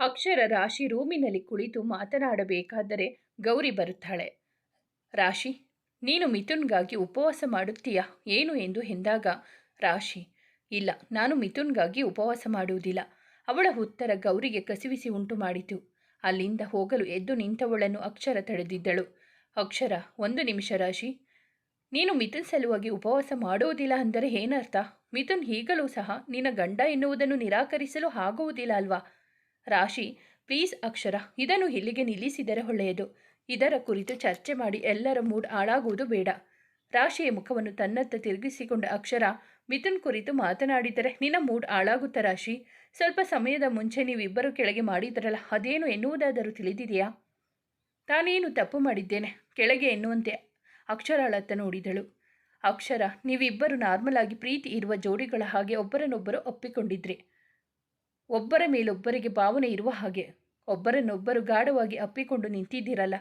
ಅಕ್ಷರ ರಾಶಿ ರೂಮಿನಲ್ಲಿ ಕುಳಿತು ಮಾತನಾಡಬೇಕಾದರೆ ಗೌರಿ ಬರುತ್ತಾಳೆ. ರಾಶಿ, ನೀನು ಮಿಥುನ್ಗಾಗಿ ಉಪವಾಸ ಮಾಡುತ್ತೀಯಾ? ಏನು ಎಂದು ಎಂದಾಗ, ರಾಶಿ, ಇಲ್ಲ, ನಾನು ಮಿಥುನ್ಗಾಗಿ ಉಪವಾಸ ಮಾಡುವುದಿಲ್ಲ. ಅವಳ ಉತ್ತರ ಗೌರಿಗೆ ಕಸಿವಿಸಿ ಉಂಟು ಮಾಡಿತು ಅಲ್ಲಿಂದ ಹೋಗಲು ಎದ್ದು ನಿಂತವಳನ್ನು ಅಕ್ಷರ ತಡೆದಿದ್ದಳು. ಅಕ್ಷರ, ಒಂದು ನಿಮಿಷ ರಾಶಿ, ನೀನು ಮಿಥುನ್ ಸಲುವಾಗಿ ಉಪವಾಸ ಮಾಡುವುದಿಲ್ಲ ಅಂದರೆ ಏನರ್ಥ? ಮಿಥುನ್ ಈಗಲೂ ಸಹ ನಿನ್ನ ಗಂಡ ಎನ್ನುವುದನ್ನು ನಿರಾಕರಿಸಲು ಆಗುವುದಿಲ್ಲ ಅಲ್ವಾ? ರಾಶಿ ಪ್ಲೀಸ್ ಅಕ್ಷರ, ಇದನ್ನು ಇಲ್ಲಿಗೆ ನಿಲ್ಲಿಸಿದರೆ ಒಳ್ಳೆಯದು. ಇದರ ಕುರಿತು ಚರ್ಚೆ ಮಾಡಿ ಎಲ್ಲರ ಮೂಡ್ ಹಾಳಾಗುವುದು ಬೇಡ. ರಾಶಿಯ ಮುಖವನ್ನು ತನ್ನತ್ತ ತಿರುಗಿಸಿಕೊಂಡ ಅಕ್ಷರ, ಮಿಥುನ್ ಕುರಿತು ಮಾತನಾಡಿದರೆ ನಿನ್ನ ಮೂಡ್ ಹಾಳಾಗುತ್ತಾ ರಾಶಿ? ಸ್ವಲ್ಪ ಸಮಯದ ಮುಂಚೆ ನೀವಿಬ್ಬರು ಕೆಳಗೆ ಮಾಡಿದ್ರಲ್ಲ, ಅದೇನು ಎನ್ನುವುದಾದರೂ ತಿಳಿದಿದೆಯಾ? ತಾನೇನು ತಪ್ಪು ಮಾಡಿದ್ದೇನೆ? ಕೆಳಗೆ ಎನ್ನುವಂತೆ ಅಕ್ಷರಾಳತ್ತ ನೋಡಿದಳು. ಅಕ್ಷರ, ನೀವಿಬ್ಬರು ನಾರ್ಮಲ್ ಆಗಿ ಪ್ರೀತಿ ಇರುವ ಜೋಡಿಗಳ ಹಾಗೆ ಒಬ್ಬರನ್ನೊಬ್ಬರು ಒಪ್ಪಿಕೊಂಡಿದ್ರಿ. ಒಬ್ಬರ ಮೇಲೊಬ್ಬರಿಗೆ ಭಾವನೆ ಇರುವ ಹಾಗೆ ಒಬ್ಬರನ್ನೊಬ್ಬರು ಗಾಢವಾಗಿ ಅಪ್ಪಿಕೊಂಡು ನಿಂತಿದ್ದೀರಲ್ಲ,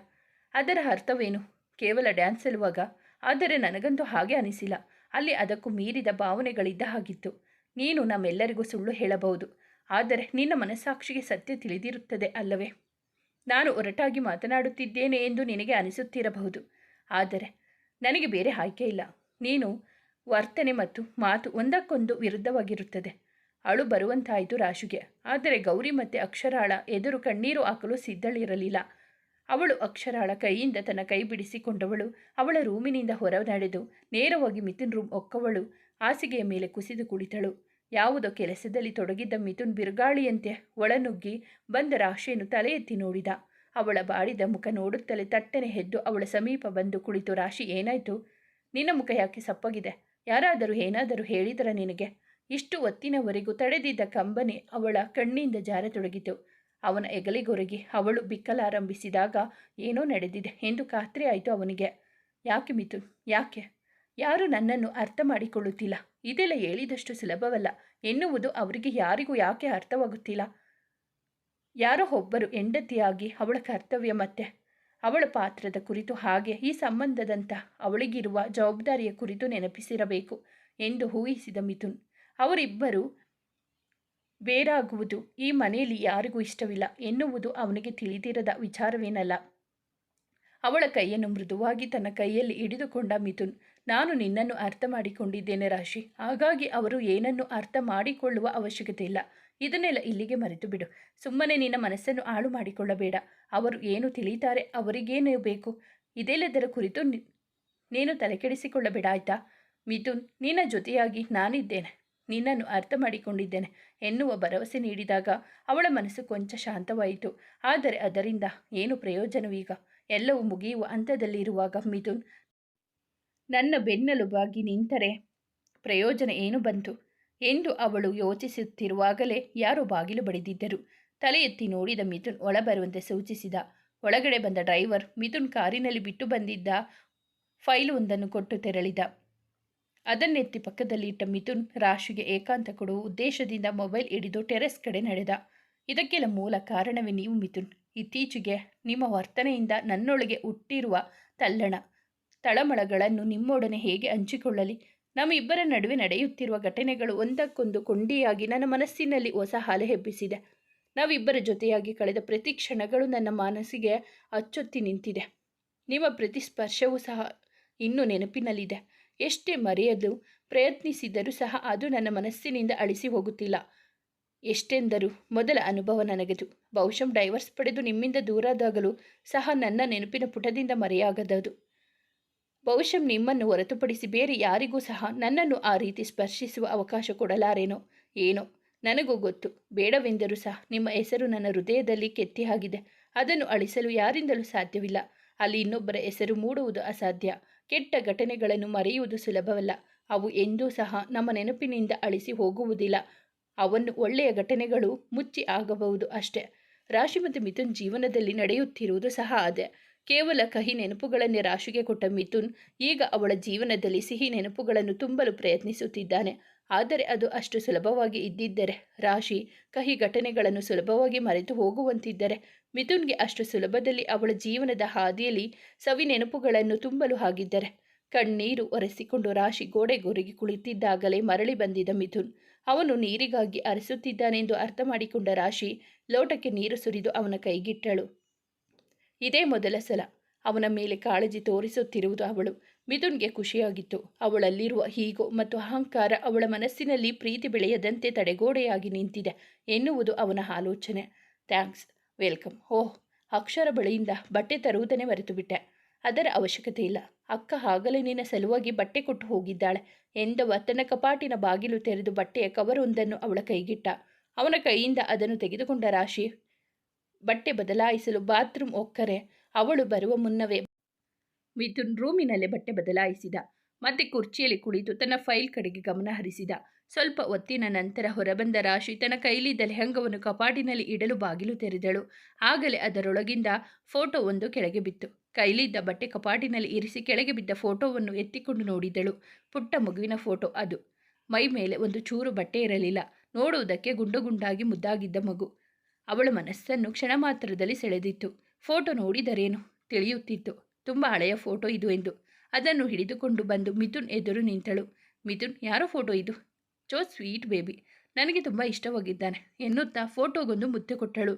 ಅದರ ಅರ್ಥವೇನು? ಕೇವಲ ಡ್ಯಾನ್ಸ್ ಸಲುವಾಗ ಆದರೆ ನನಗಂತೂ ಹಾಗೆ ಅನಿಸಿಲ್ಲ. ಅಲ್ಲಿ ಅದಕ್ಕೂ ಮೀರಿದ ಭಾವನೆಗಳಿದ್ದ ಹಾಗಿತ್ತು. ನೀನು ನಮ್ಮೆಲ್ಲರಿಗೂ ಸುಳ್ಳು ಹೇಳಬಹುದು. ಆದರೆ ನಿನ್ನ ಮನಸ್ಸಾಕ್ಷಿಗೆ ಸತ್ಯ ತಿಳಿದಿರುತ್ತದೆ ಅಲ್ಲವೇ? ನಾನು ಒರಟಾಗಿ ಮಾತನಾಡುತ್ತಿದ್ದೇನೆ ಎಂದು ನಿನಗೆ ಅನಿಸುತ್ತಿರಬಹುದು. ಆದರೆ ನನಗೆ ಬೇರೆ ಆಯ್ಕೆ ಇಲ್ಲ. ನೀನು ವರ್ತನೆ ಮತ್ತು ಮಾತು ಒಂದಕ್ಕೊಂದು ವಿರುದ್ಧವಾಗಿರುತ್ತದೆ. ಅಳು ಬರುವಂತಾಯಿತು ರಾಶುಗೆ. ಆದರೆ ಗೌರಿ ಮತ್ತೆ ಅಕ್ಷರಾಳ ಎದುರು ಕಣ್ಣೀರು ಹಾಕಲು ಸಿದ್ಧಳಿರಲಿಲ್ಲ. ಅವಳು ಅಕ್ಷರಾಳ ಕೈಯಿಂದ ತನ್ನ ಕೈ ಬಿಡಿಸಿಕೊಂಡವಳು. ಅವಳ ರೂಮಿನಿಂದ ಹೊರ ನಡೆದು ನೇರವಾಗಿ ಮಿಥುನ್ ರೂಮ್ ಒಕ್ಕವಳು. ಹಾಸಿಗೆಯ ಮೇಲೆ ಕುಸಿದು ಕುಳಿತಳು. ಯಾವುದೋ ಕೆಲಸದಲ್ಲಿ ತೊಡಗಿದ್ದ ಮಿಥುನ್ ಬಿರುಗಾಳಿಯಂತೆ ಒಳನುಗ್ಗಿ ಬಂದ ರಾಶಿಯನ್ನು ತಲೆ ಎತ್ತಿ ನೋಡಿದ. ಅವಳ ಬಾಡಿದ ಮುಖ ನೋಡುತ್ತಲೇ ತಟ್ಟನೆ ಎದ್ದು ಅವಳ ಸಮೀಪ ಬಂದು ಕುಳಿತು, ರಾಶಿ, ಏನಾಯ್ತು? ನಿನ್ನ ಮುಖ ಯಾಕೆ ಸಪ್ಪಗಿದೆ? ಯಾರಾದರೂ ಏನಾದರೂ ಹೇಳಿದರ ನಿನಗೆ? ಇಷ್ಟು ಹೊತ್ತಿನವರೆಗೂ ತಡೆದಿದ್ದ ಕಂಬನಿ ಅವಳ ಕಣ್ಣಿಂದ ಜಾರತೊಡಗಿತು. ಅವನ ಎಗಲಿಗೊರಗಿ ಅವಳು ಬಿಕ್ಕಲಾರಂಭಿಸಿದಾಗ ಏನೋ ನಡೆದಿದೆ ಎಂದು ಖಾತ್ರಿ ಆಯಿತು ಅವನಿಗೆ. ಯಾಕೆ ಮಿಥುನ್? ಯಾಕೆ? ಯಾರು ನನ್ನನ್ನು ಅರ್ಥ ಮಾಡಿಕೊಳ್ಳುತ್ತಿಲ್ಲ? ಇದೆಲ್ಲ ಹೇಳಿದಷ್ಟು ಸುಲಭವಲ್ಲ. ಎನ್ನುವುದು ಅವರಿಗೆ ಯಾರಿಗೂ ಯಾಕೆ ಅರ್ಥವಾಗುತ್ತಿಲ್ಲ? ಯಾರೋ ಒಬ್ಬರು ಹೆಂಡತಿಯಾಗಿ ಅವಳ ಕರ್ತವ್ಯ ಮತ್ತೆ. ಅವಳ ಪಾತ್ರದ ಕುರಿತು ಹಾಗೆ ಈ ಸಂಬಂಧದಂಥ ಅವಳಿಗಿರುವ ಜವಾಬ್ದಾರಿಯ ಕುರಿತು ನೆನಪಿಸಿರಬೇಕು ಎಂದು ಊಹಿಸಿದ ಮಿಥುನ್. ಅವರಿಬ್ಬರು ಬೇರಾಗುವುದು ಈ ಮನೆಯಲ್ಲಿ ಯಾರಿಗೂ ಇಷ್ಟವಿಲ್ಲ ಎನ್ನುವುದು ಅವನಿಗೆ ತಿಳಿದಿರದ ವಿಚಾರವೇನಲ್ಲ. ಅವಳ ಕೈಯನ್ನು ಮೃದುವಾಗಿ ತನ್ನ ಕೈಯಲ್ಲಿ ಹಿಡಿದುಕೊಂಡ ಮಿಥುನ್, ನಾನು ನಿನ್ನನ್ನು ಅರ್ಥ ಮಾಡಿಕೊಂಡಿದ್ದೇನೆ ರಾಶಿ, ಹಾಗಾಗಿ ಅವರು ಏನನ್ನು ಅರ್ಥ ಮಾಡಿಕೊಳ್ಳುವ ಅವಶ್ಯಕತೆ ಇಲ್ಲ. ಇದನ್ನೆಲ್ಲ ಇಲ್ಲಿಗೆ ಮರೆತು ಬಿಡು. ಸುಮ್ಮನೆ ನಿನ್ನ ಮನಸ್ಸನ್ನು ಹಾಳು ಮಾಡಿಕೊಳ್ಳಬೇಡ. ಅವರು ಏನು ತಿಳಿತಾರೆ ಅವರಿಗೇನು ಬೇಕು? ಇದೆಲ್ಲದರ ಕುರಿತು ನೀನು ತಲೆಕೆಡಿಸಿಕೊಳ್ಳಬೇಡ ಆಯ್ತಾ ಮಿಥುನ್, ನಿನ್ನ ಜೊತೆಯಾಗಿ ನಾನಿದ್ದೇನೆ. ನಿನ್ನನ್ನು ಅರ್ಥ ಮಾಡಿಕೊಂಡಿದ್ದೇನೆ ಎನ್ನುವ ಭರವಸೆ ನೀಡಿದಾಗ ಅವಳ ಮನಸ್ಸು ಕೊಂಚ ಶಾಂತವಾಯಿತು. ಆದರೆ ಅದರಿಂದ ಏನು ಪ್ರಯೋಜನವೀಗ? ಎಲ್ಲವೂ ಮುಗಿಯುವ ಹಂತದಲ್ಲಿರುವಾಗ ಮಿಥುನ್, ನನ್ನ ಬೆನ್ನೆಲುಬಾಗಿ ನಿಂತರೆ ಪ್ರಯೋಜನ ಏನು ಬಂತು? ಎಂದು ಅವಳು ಯೋಚಿಸುತ್ತಿರುವಾಗಲೇ ಯಾರೋ ಬಾಗಿಲು ಬಡಿದಿದ್ದರು. ತಲೆ ಎತ್ತಿ ನೋಡಿದ ಮಿಥುನ್ ಒಳ ಬರುವಂತೆ ಸೂಚಿಸಿದ, ಒಳಗಡೆ ಬಂದ ಡ್ರೈವರ್ ಮಿಥುನ್ ಕಾರಿನಲ್ಲಿ ಬಿಟ್ಟು ಬಂದಿದ್ದ ಫೈಲ್ ಒಂದನ್ನು ಕೊಟ್ಟು ತೆರಳಿದ. ಅದನ್ನೆತ್ತಿ ಪಕ್ಕದಲ್ಲಿಟ್ಟ ಮಿಥುನ್ ರಾಶಿಗೆ ಏಕಾಂತ ಕೊಡುವ ಉದ್ದೇಶದಿಂದ ಮೊಬೈಲ್ ಹಿಡಿದು ಟೆರೆಸ್ ಕಡೆ ನಡೆದ. ಇದಕ್ಕೆಲ್ಲ ಮೂಲ ಕಾರಣವೇ ನೀವು ಮಿಥುನ್. ಇತ್ತೀಚೆಗೆ ನಿಮ್ಮ ವರ್ತನೆಯಿಂದ ನನ್ನೊಳಗೆ ಹುಟ್ಟಿರುವ ತಲ್ಲಣ, ತಳಮಳಗಳನ್ನು ನಿಮ್ಮೊಡನೆ ಹೇಗೆ ಹಂಚಿಕೊಳ್ಳಲಿ? ನಮ್ಮ ಇಬ್ಬರ ನಡುವೆ ನಡೆಯುತ್ತಿರುವ ಘಟನೆಗಳು ಒಂದಕ್ಕೊಂದು ಕೊಂಡಿಯಾಗಿ ನನ್ನ ಮನಸ್ಸಿನಲ್ಲಿ ಹೊಸ ಹಾಲೆ ಹೆಬ್ಬಿಸಿದೆ ನಾವಿಬ್ಬರ ಜೊತೆಯಾಗಿ ಕಳೆದ ಪ್ರತಿ ಕ್ಷಣಗಳು ನನ್ನ ಮನಸ್ಸಿಗೆ ಅಚ್ಚೊತ್ತಿ ನಿಂತಿದೆ. ನಿಮ್ಮ ಪ್ರತಿ ಸ್ಪರ್ಶವೂ ಸಹ ಇನ್ನೂ ನೆನಪಿನಲ್ಲಿದೆ. ಎಷ್ಟೇ ಮರೆಯಲು ಪ್ರಯತ್ನಿಸಿದರೂ ಸಹ ಅದು ನನ್ನ ಮನಸ್ಸಿನಿಂದ ಅಳಿಸಿ ಹೋಗುತ್ತಿಲ್ಲ. ಎಷ್ಟೆಂದರೂ ಮೊದಲ ಅನುಭವ ನನಗದು. ಬಹುಶಃ ಡೈವರ್ಸ್ ಪಡೆದು ನಿಮ್ಮಿಂದ ದೂರಾದಾಗಲೂ ಸಹ ನನ್ನ ನೆನಪಿನ ಪುಟದಿಂದ ಮರೆಯಾಗದದು. ಬಹುಶಃ ನಿಮ್ಮನ್ನು ಹೊರತುಪಡಿಸಿ ಬೇರೆ ಯಾರಿಗೂ ಸಹ ನನ್ನನ್ನು ಆ ರೀತಿ ಸ್ಪರ್ಶಿಸುವ ಅವಕಾಶ ಕೊಡಲಾರೇನೋ, ಏನೋ, ನನಗೂ ಗೊತ್ತು. ಬೇಡವೆಂದರೂ ಸಹ ನಿಮ್ಮ ಹೆಸರು ನನ್ನ ಹೃದಯದಲ್ಲಿ ಕೆತ್ತಿಹಾಗಿದೆ ಅದನ್ನು ಅಳಿಸಲು ಯಾರಿಂದಲೂ ಸಾಧ್ಯವಿಲ್ಲ. ಅಲ್ಲಿ ಇನ್ನೊಬ್ಬರ ಹೆಸರು ಮೂಡುವುದು ಅಸಾಧ್ಯ. ಕೆಟ್ಟ ಘಟನೆಗಳನ್ನು ಮರೆಯುವುದು ಸುಲಭವಲ್ಲ. ಅವು ಎಂದೂ ಸಹ ನಮ್ಮ ನೆನಪಿನಿಂದ ಅಳಿಸಿ ಹೋಗುವುದಿಲ್ಲ. ಅವನ್ನು ಒಳ್ಳೆಯ ಘಟನೆಗಳು ಮುಚ್ಚಿ ಆಗಬಹುದು ಅಷ್ಟೇ. ರಾಶಿ ಮತ್ತು ಮಿಥುನ್ ಜೀವನದಲ್ಲಿ ನಡೆಯುತ್ತಿರುವುದು ಸಹ ಅದೇ. ಕೇವಲ ಕಹಿ ನೆನಪುಗಳನ್ನೇ ರಾಶಿಗೆ ಕೊಟ್ಟ ಮಿಥುನ್ ಈಗ ಅವಳ ಜೀವನದಲ್ಲಿ ಸಿಹಿ ನೆನಪುಗಳನ್ನು ತುಂಬಲು ಪ್ರಯತ್ನಿಸುತ್ತಿದ್ದಾನೆ. ಆದರೆ ಅದು ಅಷ್ಟು ಸುಲಭವಾಗಿ ಇದ್ದಿದ್ದರೆ, ರಾಶಿ ಕಹಿ ಘಟನೆಗಳನ್ನು ಸುಲಭವಾಗಿ ಮರೆತು ಹೋಗುವಂತಿದ್ದರೆ ಮಿಥುನ್ಗೆ ಅಷ್ಟು ಸುಲಭದಲ್ಲಿ ಅವಳ ಜೀವನದ ಹಾದಿಯಲ್ಲಿ ಸವಿ ನೆನಪುಗಳನ್ನು ತುಂಬಲು ಹಾಗಿದ್ದರೆ. ಕಣ್ಣೀರು ಒರೆಸಿಕೊಂಡು ರಾಶಿ ಗೋಡೆಗೊರಗಿ ಕುಳಿತಿದ್ದಾಗಲೇ ಮರಳಿ ಬಂದಿದ್ದ ಮಿಥುನ್. ಅವನು ನೀರಿಗಾಗಿ ಅರಸುತ್ತಿದ್ದಾನೆಂದು ಅರ್ಥ ಮಾಡಿಕೊಂಡ ರಾಶಿ ಲೋಟಕ್ಕೆ ನೀರು ಸುರಿದು ಅವನ ಕೈಗಿಟ್ಟಳು. ಇದೇ ಮೊದಲ ಸಲ. ಅವನ ಮೇಲೆ ಕಾಳಜಿ ತೋರಿಸುತ್ತಿರುವುದು ಅವಳು. ಮಿಥುನ್ಗೆ ಖುಷಿಯಾಗಿತ್ತು. ಅವಳಲ್ಲಿರುವ ಹೀಗೋ ಮತ್ತು ಅಹಂಕಾರ ಅವಳ ಮನಸ್ಸಿನಲ್ಲಿ ಪ್ರೀತಿ ಬೆಳೆಯದಂತೆ ತಡೆಗೋಡೆಯಾಗಿ ನಿಂತಿದೆ ಎನ್ನುವುದು ಅವನ ಆಲೋಚನೆ. ಥ್ಯಾಂಕ್ಸ್. ವೆಲ್ಕಮ್. ಓಹ್, ಅಕ್ಷರ ಬಳಿಯಿಂದ ಬಟ್ಟೆ ತರುವುದನ್ನೇ ಮರೆತು ಬಿಟ್ಟೆ ಅದರ ಅವಶ್ಯಕತೆ ಇಲ್ಲ. ಅಕ್ಕ ಆಗಲೇ ನಿನ್ನ ಸಲುವಾಗಿ ಬಟ್ಟೆ ಕೊಟ್ಟು ಹೋಗಿದ್ದಾಳೆ. ಎಂದವ ತನ್ನ ಕಪಾಟಿನ ಬಾಗಿಲು ತೆರೆದು ಬಟ್ಟೆಯ ಕವರೊಂದನ್ನು ಅವಳ ಕೈಗಿಟ್ಟ. ಅವನ ಕೈಯಿಂದ ಅದನ್ನು ತೆಗೆದುಕೊಂಡ ರಾಶಿ, ಬಟ್ಟೆ ಬದಲಾಯಿಸಲು ಬಾತ್ರೂಮ್ ಒಕ್ಕರೆ. ಅವಳು ಬರುವ ಮುನ್ನವೇ ಮಿಥುನ್ ರೂಮಿನಲ್ಲೇ ಬಟ್ಟೆ ಬದಲಾಯಿಸಿದ. ಮತ್ತೆ ಕುರ್ಚಿಯಲ್ಲಿ ಕುಳಿತು ತನ್ನ ಫೈಲ್ ಕಡೆಗೆ ಗಮನ ಹರಿಸಿದ. ಸ್ವಲ್ಪ ಹೊತ್ತಿನ ನಂತರ ಹೊರಬಂದ ರಾಶಿ ತನ್ನ ಕೈಲಿದ್ದ ಲೆಹಂಗವನ್ನು ಕಪಾಟಿನಲ್ಲಿ ಇಡಲು ಬಾಗಿಲು ತೆರೆದಳು. ಆಗಲೇ ಅದರೊಳಗಿಂದ ಫೋಟೋ ಒಂದು ಕೆಳಗೆ ಬಿತ್ತು. ಕೈಲಿದ್ದ ಬಟ್ಟೆ ಕಪಾಟಿನಲ್ಲಿ ಇರಿಸಿ ಕೆಳಗೆ ಬಿದ್ದ ಫೋಟೋವನ್ನು ಎತ್ತಿಕೊಂಡು ನೋಡಿದಳು. ಪುಟ್ಟ ಮಗುವಿನ ಫೋಟೋ ಅದು. ಮೈ ಮೇಲೆ ಒಂದು ಚೂರು ಬಟ್ಟೆ ಇರಲಿಲ್ಲ. ನೋಡುವುದಕ್ಕೆ ಗುಂಡು ಗುಂಡಾಗಿ ಮುದ್ದಾಗಿದ್ದ ಮಗು. ಅವಳ ಮನಸ್ಸನ್ನು ಕ್ಷಣ ಮಾತ್ರದಲ್ಲಿ ಸೆಳೆದಿತ್ತು. ಫೋಟೋ ನೋಡಿದರೇನು? ತಿಳಿಯುತ್ತಿತ್ತು. ತುಂಬ ಹಳೆಯ ಫೋಟೋ ಇದು ಎಂದು. ಅದನ್ನು ಹಿಡಿದುಕೊಂಡು ಬಂದು ಮಿಥುನ್ ಎದುರು ನಿಂತಳು. ಮಿಥುನ್, ಯಾರೋ ಫೋಟೋ ಇದು? So sweet baby. ನನಗೆ ತುಂಬ ಇಷ್ಟವಾಗಿದ್ದಾನೆ ಎನ್ನುತ್ತಾ ಫೋಟೋಗೊಂದು ಮುತ್ತೆ ಕೊಟ್ಟಳು.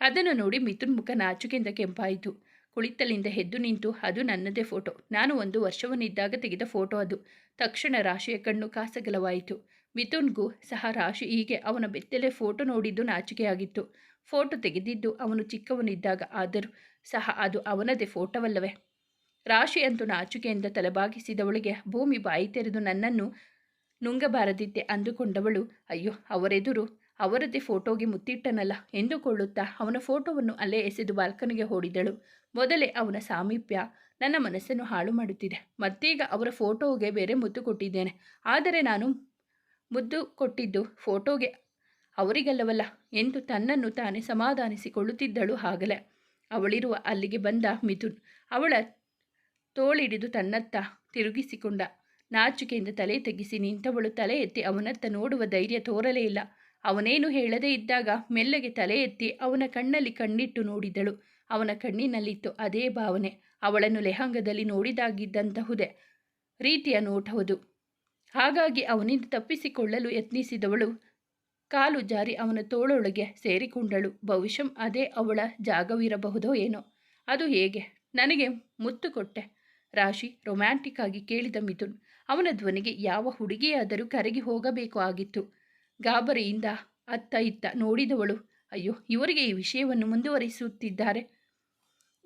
ಅದನ್ನು ನೋಡಿ ಮಿಥುನ್ ಮುಖ ನಾಚುಕೆಯಿಂದ ಕೆಂಪಾಯಿತು. ಕುಳಿತಲಿಂದ ಎದ್ದು ನಿಂತು, ಅದು ನನ್ನದೇ ಫೋಟೋ. ನಾನು ಒಂದು ವರ್ಷವನ್ನಿದ್ದಾಗ ತೆಗೆದ ಫೋಟೋ ಅದು. ತಕ್ಷಣ ರಾಶಿಯ ಕಣ್ಣು ಕಾಸಗಲವಾಯಿತು. ಮಿಥುನ್ಗೂ ಸಹ ರಾಶಿ ಹೀಗೆ ಅವನ ಬೆತ್ತಲೆ ಫೋಟೋ ನೋಡಿದ್ದು ನಾಚಿಕೆಯಾಗಿತ್ತು. ಫೋಟೋ ತೆಗೆದಿದ್ದು ಅವನು ಚಿಕ್ಕವನಿದ್ದಾಗ ಆದರೂ ಸಹ ಅದು ಅವನದೇ ಫೋಟೋವಲ್ಲವೇ? ರಾಶಿ ಅಂತೂ ನಾಚಿಕೆಯಿಂದ ತಲೆಬಾಗಿಸಿದವಳಿಗೆ ಭೂಮಿ ಬಾಯಿ ತೆರೆದು ನನ್ನನ್ನು ನುಂಗಬಾರದಿತ್ತೆ ಅಂದುಕೊಂಡವಳು. ಅಯ್ಯೋ, ಅವರೆದುರು ಅವರದೇ ಫೋಟೋಗೆ ಮುತ್ತಿಟ್ಟನಲ್ಲ ಎಂದುಕೊಳ್ಳುತ್ತಾ ಅವನ ಫೋಟೋವನ್ನು ಅಲ್ಲೇ ಎಸೆದು ಬಾಲ್ಕನಿಗೆ ಹೋಡಿದಳು. ಮೊದಲೇ ಅವನ ಸಾಮೀಪ್ಯ ನನ್ನ ಮನಸ್ಸನ್ನು ಹಾಳು ಮಾಡುತ್ತಿದೆ. ಮತ್ತೀಗ ಅವರ ಫೋಟೋಗೆ ಬೇರೆ ಮುದ್ದು ಕೊಟ್ಟಿದ್ದೇನೆ. ಆದರೆ ನಾನು ಮುದ್ದು ಕೊಟ್ಟಿದ್ದು ಫೋಟೋಗೆ ಅವರಿಗಲ್ಲವಲ್ಲ ಎಂದು ತನ್ನನ್ನು ತಾನೇ ಸಮಾಧಾನಿಸಿಕೊಳ್ಳುತ್ತಿದ್ದಳು ಆಗಲೇ ಅವಳಿರುವ ಅಲ್ಲಿಗೆ ಬಂದ ಮಿಥುನ್. ಅವಳ ತೋಳಿಡಿದು ತನ್ನತ್ತ ತಿರುಗಿಸಿಕೊಂಡ. ನಾಚಿಕೆಯಿಂದ ತಲೆ ತೆಗಿಸಿ ನಿಂತವಳು ತಲೆ ಎತ್ತಿ ಅವನತ್ತ ನೋಡುವ ಧೈರ್ಯ ತೋರಲೇ ಇಲ್ಲ. ಅವನೇನು ಹೇಳದೇ ಇದ್ದಾಗ ಮೆಲ್ಲಗೆ ತಲೆ ಎತ್ತಿ ಅವನ ಕಣ್ಣಲ್ಲಿ ಕಣ್ಣಿಟ್ಟು ನೋಡಿದಳು. ಅವನ ಕಣ್ಣಿನಲ್ಲಿತ್ತು ಅದೇ ಭಾವನೆ. ಅವಳನ್ನು ಲೆಹಂಗದಲ್ಲಿ ನೋಡಿದಾಗಿದ್ದಂತಹುದೇ ರೀತಿಯ ನೋಟವುದು. ಹಾಗಾಗಿ ಅವನಿಂದ ತಪ್ಪಿಸಿಕೊಳ್ಳಲು ಯತ್ನಿಸಿದವಳು ಕಾಲು ಜಾರಿ ಅವನ ತೋಳೊಳಗೆ ಸೇರಿಕೊಂಡಳು. ಬಹುಶಃ ಅದೇ ಅವಳ ಜಾಗವಿರಬಹುದೋ ಏನೋ. ಅದು ಹೇಗೆ? ನನಗೆ ಮುತ್ತು ಕೊಟ್ಟೆ. ರಾಶಿ ರೊಮ್ಯಾಂಟಿಕ್ ಆಗಿ ಕೇಳಿದ ಮಿಥುನ್, ಅವನ ಧ್ವನಿಗೆ ಯಾವ ಹುಡುಗಿಯಾದರೂ ಕರಗಿ ಹೋಗಬೇಕು ಆಗಿತ್ತು. ಗಾಬರಿಯಿಂದ ಅತ್ತ ಇತ್ತ ನೋಡಿದವಳು, ಅಯ್ಯೋ, ಇವರಿಗೆ ಈ ವಿಷಯವನ್ನು ಮುಂದುವರಿಸುತ್ತಿದ್ದಾರೆ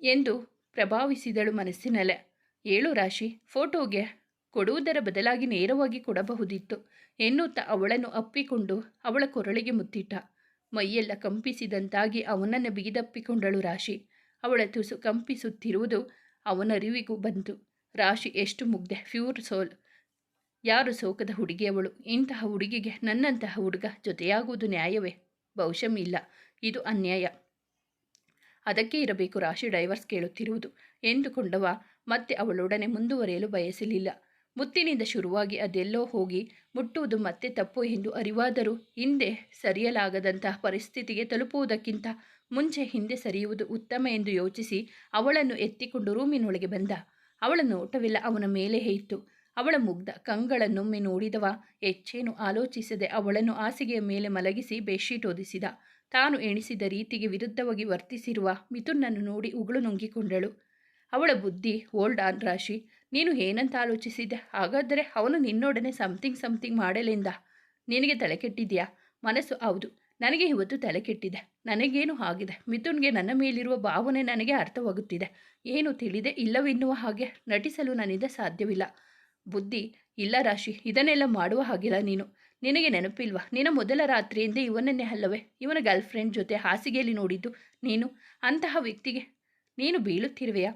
ಎಂದು ಪ್ರಭಾವಿಸಿದಳು ಮನಸ್ಸಿನಲ್ಲೇ. ಏಳು ರಾಶಿ, ಫೋಟೋಗೆ ಕೊಡುವುದರ ಬದಲಾಗಿ ನೇರವಾಗಿ ಕೊಡಬಹುದಿತ್ತು ಎನ್ನುತ್ತಾ ಅವಳನ್ನು ಅಪ್ಪಿಕೊಂಡು ಅವಳ ಕೊರಳಿಗೆ ಮುತ್ತಿಟ್ಟ. ಮೈಯೆಲ್ಲ ಕಂಪಿಸಿದಂತಾಗಿ ಅವನನ್ನು ಬಿಗಿದಪ್ಪಿಕೊಂಡಳು ರಾಶಿ. ಅವಳ ತುಸು ಕಂಪಿಸುತ್ತಿರುವುದು ಅವನರಿವಿಗೂ ಬಂತು ರಾಶಿ ಎಷ್ಟು ಮುಗ್ದೆ ಫ್ಯೂರ್ ಸೋಲ್. ಯಾರು ಸೋಕದ ಹುಡುಗಿಯವಳು? ಇಂತಹ ಹುಡುಗಿಗೆ ನನ್ನಂತಹ ಹುಡುಗ ಜೊತೆಯಾಗುವುದು ನ್ಯಾಯವೇ? ಬಹುಶಃ ಇಲ್ಲ. ಇದು ಅನ್ಯಾಯ. ಅದಕ್ಕೆ ಇರಬೇಕು ರಾಶಿ ಡೈವರ್ಸ್ ಕೇಳುತ್ತಿರುವುದು. ಎಂದುಕೊಂಡವ, ಮತ್ತೆ ಅವಳೊಡನೆ ಮುಂದುವರೆಯಲು ಬಯಸಲಿಲ್ಲ. ಮುತ್ತಿನಿಂದ ಶುರುವಾಗಿ ಅದೆಲ್ಲೋ ಹೋಗಿ ಮುಟ್ಟುವುದು ಮತ್ತೆ ತಪ್ಪು ಎಂದು ಅರಿವಾದರೂ ಹಿಂದೆ ಸರಿಯಲಾಗದಂತಹ ಪರಿಸ್ಥಿತಿಗೆ ತಲುಪುವುದಕ್ಕಿಂತ ಮುಂಚೆ ಹಿಂದೆ ಸರಿಯುವುದು ಉತ್ತಮ ಎಂದು ಯೋಚಿಸಿ ಅವಳನ್ನು ಎತ್ತಿಕೊಂಡು ರೂಮಿನೊಳಗೆ ಬಂದ. ಅವಳ ನೋಟವೆಲ್ಲ ಅವನ ಮೇಲೆ ಹೇಯಿತು. ಅವಳ ಮುಗ್ಧ ಕಂಗಳನ್ನೊಮ್ಮೆ ನೋಡಿದವ. ಹೆಚ್ಚೇನು ಆಲೋಚಿಸದೆ ಅವಳನ್ನು ಹಾಸಿಗೆಯ ಮೇಲೆ ಮಲಗಿಸಿ ಬೆಡ್ಶೀಟ್ ಓದಿಸಿದ. ತಾನು ಎಣಿಸಿದ ರೀತಿಗೆ ವಿರುದ್ಧವಾಗಿ ವರ್ತಿಸಿರುವ ಮಿಥುನನ್ನು ನೋಡಿ ಉಗುಳು ನುಂಗಿಕೊಂಡಳು. ಅವಳ ಬುದ್ಧಿ, ಓಲ್ಡ್ ಆನ್ ರಾಶಿ, ನೀನು ಏನಂತ ಆಲೋಚಿಸಿದ್ದೆ ಹಾಗಾದರೆ ಅವನು ನಿನ್ನೊಡನೆ ಸಮಥಿಂಗ್ ಸಮಥಿಂಗ್ ಮಾಡಲೆಂದ? ನಿನಗೆ ತಲೆ ಕೆಟ್ಟಿದೆಯಾ ಮನಸ್ಸು ಹೌದು. ನನಗೆ ಇವತ್ತು ತಲೆ ಕೆಟ್ಟಿದೆ. ನನಗೇನು ಆಗಿದೆ? ಮಿಥುನ್ಗೆ ನನ್ನ ಮೇಲಿರುವ ಭಾವನೆ ನನಗೆ ಅರ್ಥವಾಗುತ್ತಿದೆ. ಏನು ತಿಳಿದೆ? ಇಲ್ಲವೆನ್ನುವ ಹಾಗೆ ನಟಿಸಲು ನನ್ನಿಂದ ಸಾಧ್ಯವಿಲ್ಲ. ಬುದ್ಧಿ, ಇಲ್ಲ ರಾಶಿ, ಇದನ್ನೆಲ್ಲ ಮಾಡುವ ಹಾಗಿಲ್ಲ ನೀನು. ನಿನಗೆ ನೆನಪಿಲ್ವಾ? ನಿನ್ನ ಮೊದಲ ರಾತ್ರಿಯಿಂದ ಇವನನ್ನೇ ಅಲ್ಲವೇ? ಇವನ ಗರ್ಲ್ಫ್ರೆಂಡ್ ಜೊತೆ ಹಾಸಿಗೆಯಲ್ಲಿ ನೋಡಿದ್ದು ನೀನು? ಅಂತಹ ವ್ಯಕ್ತಿಗೆ ನೀನು ಬೀಳುತ್ತಿರುವೆಯಾ?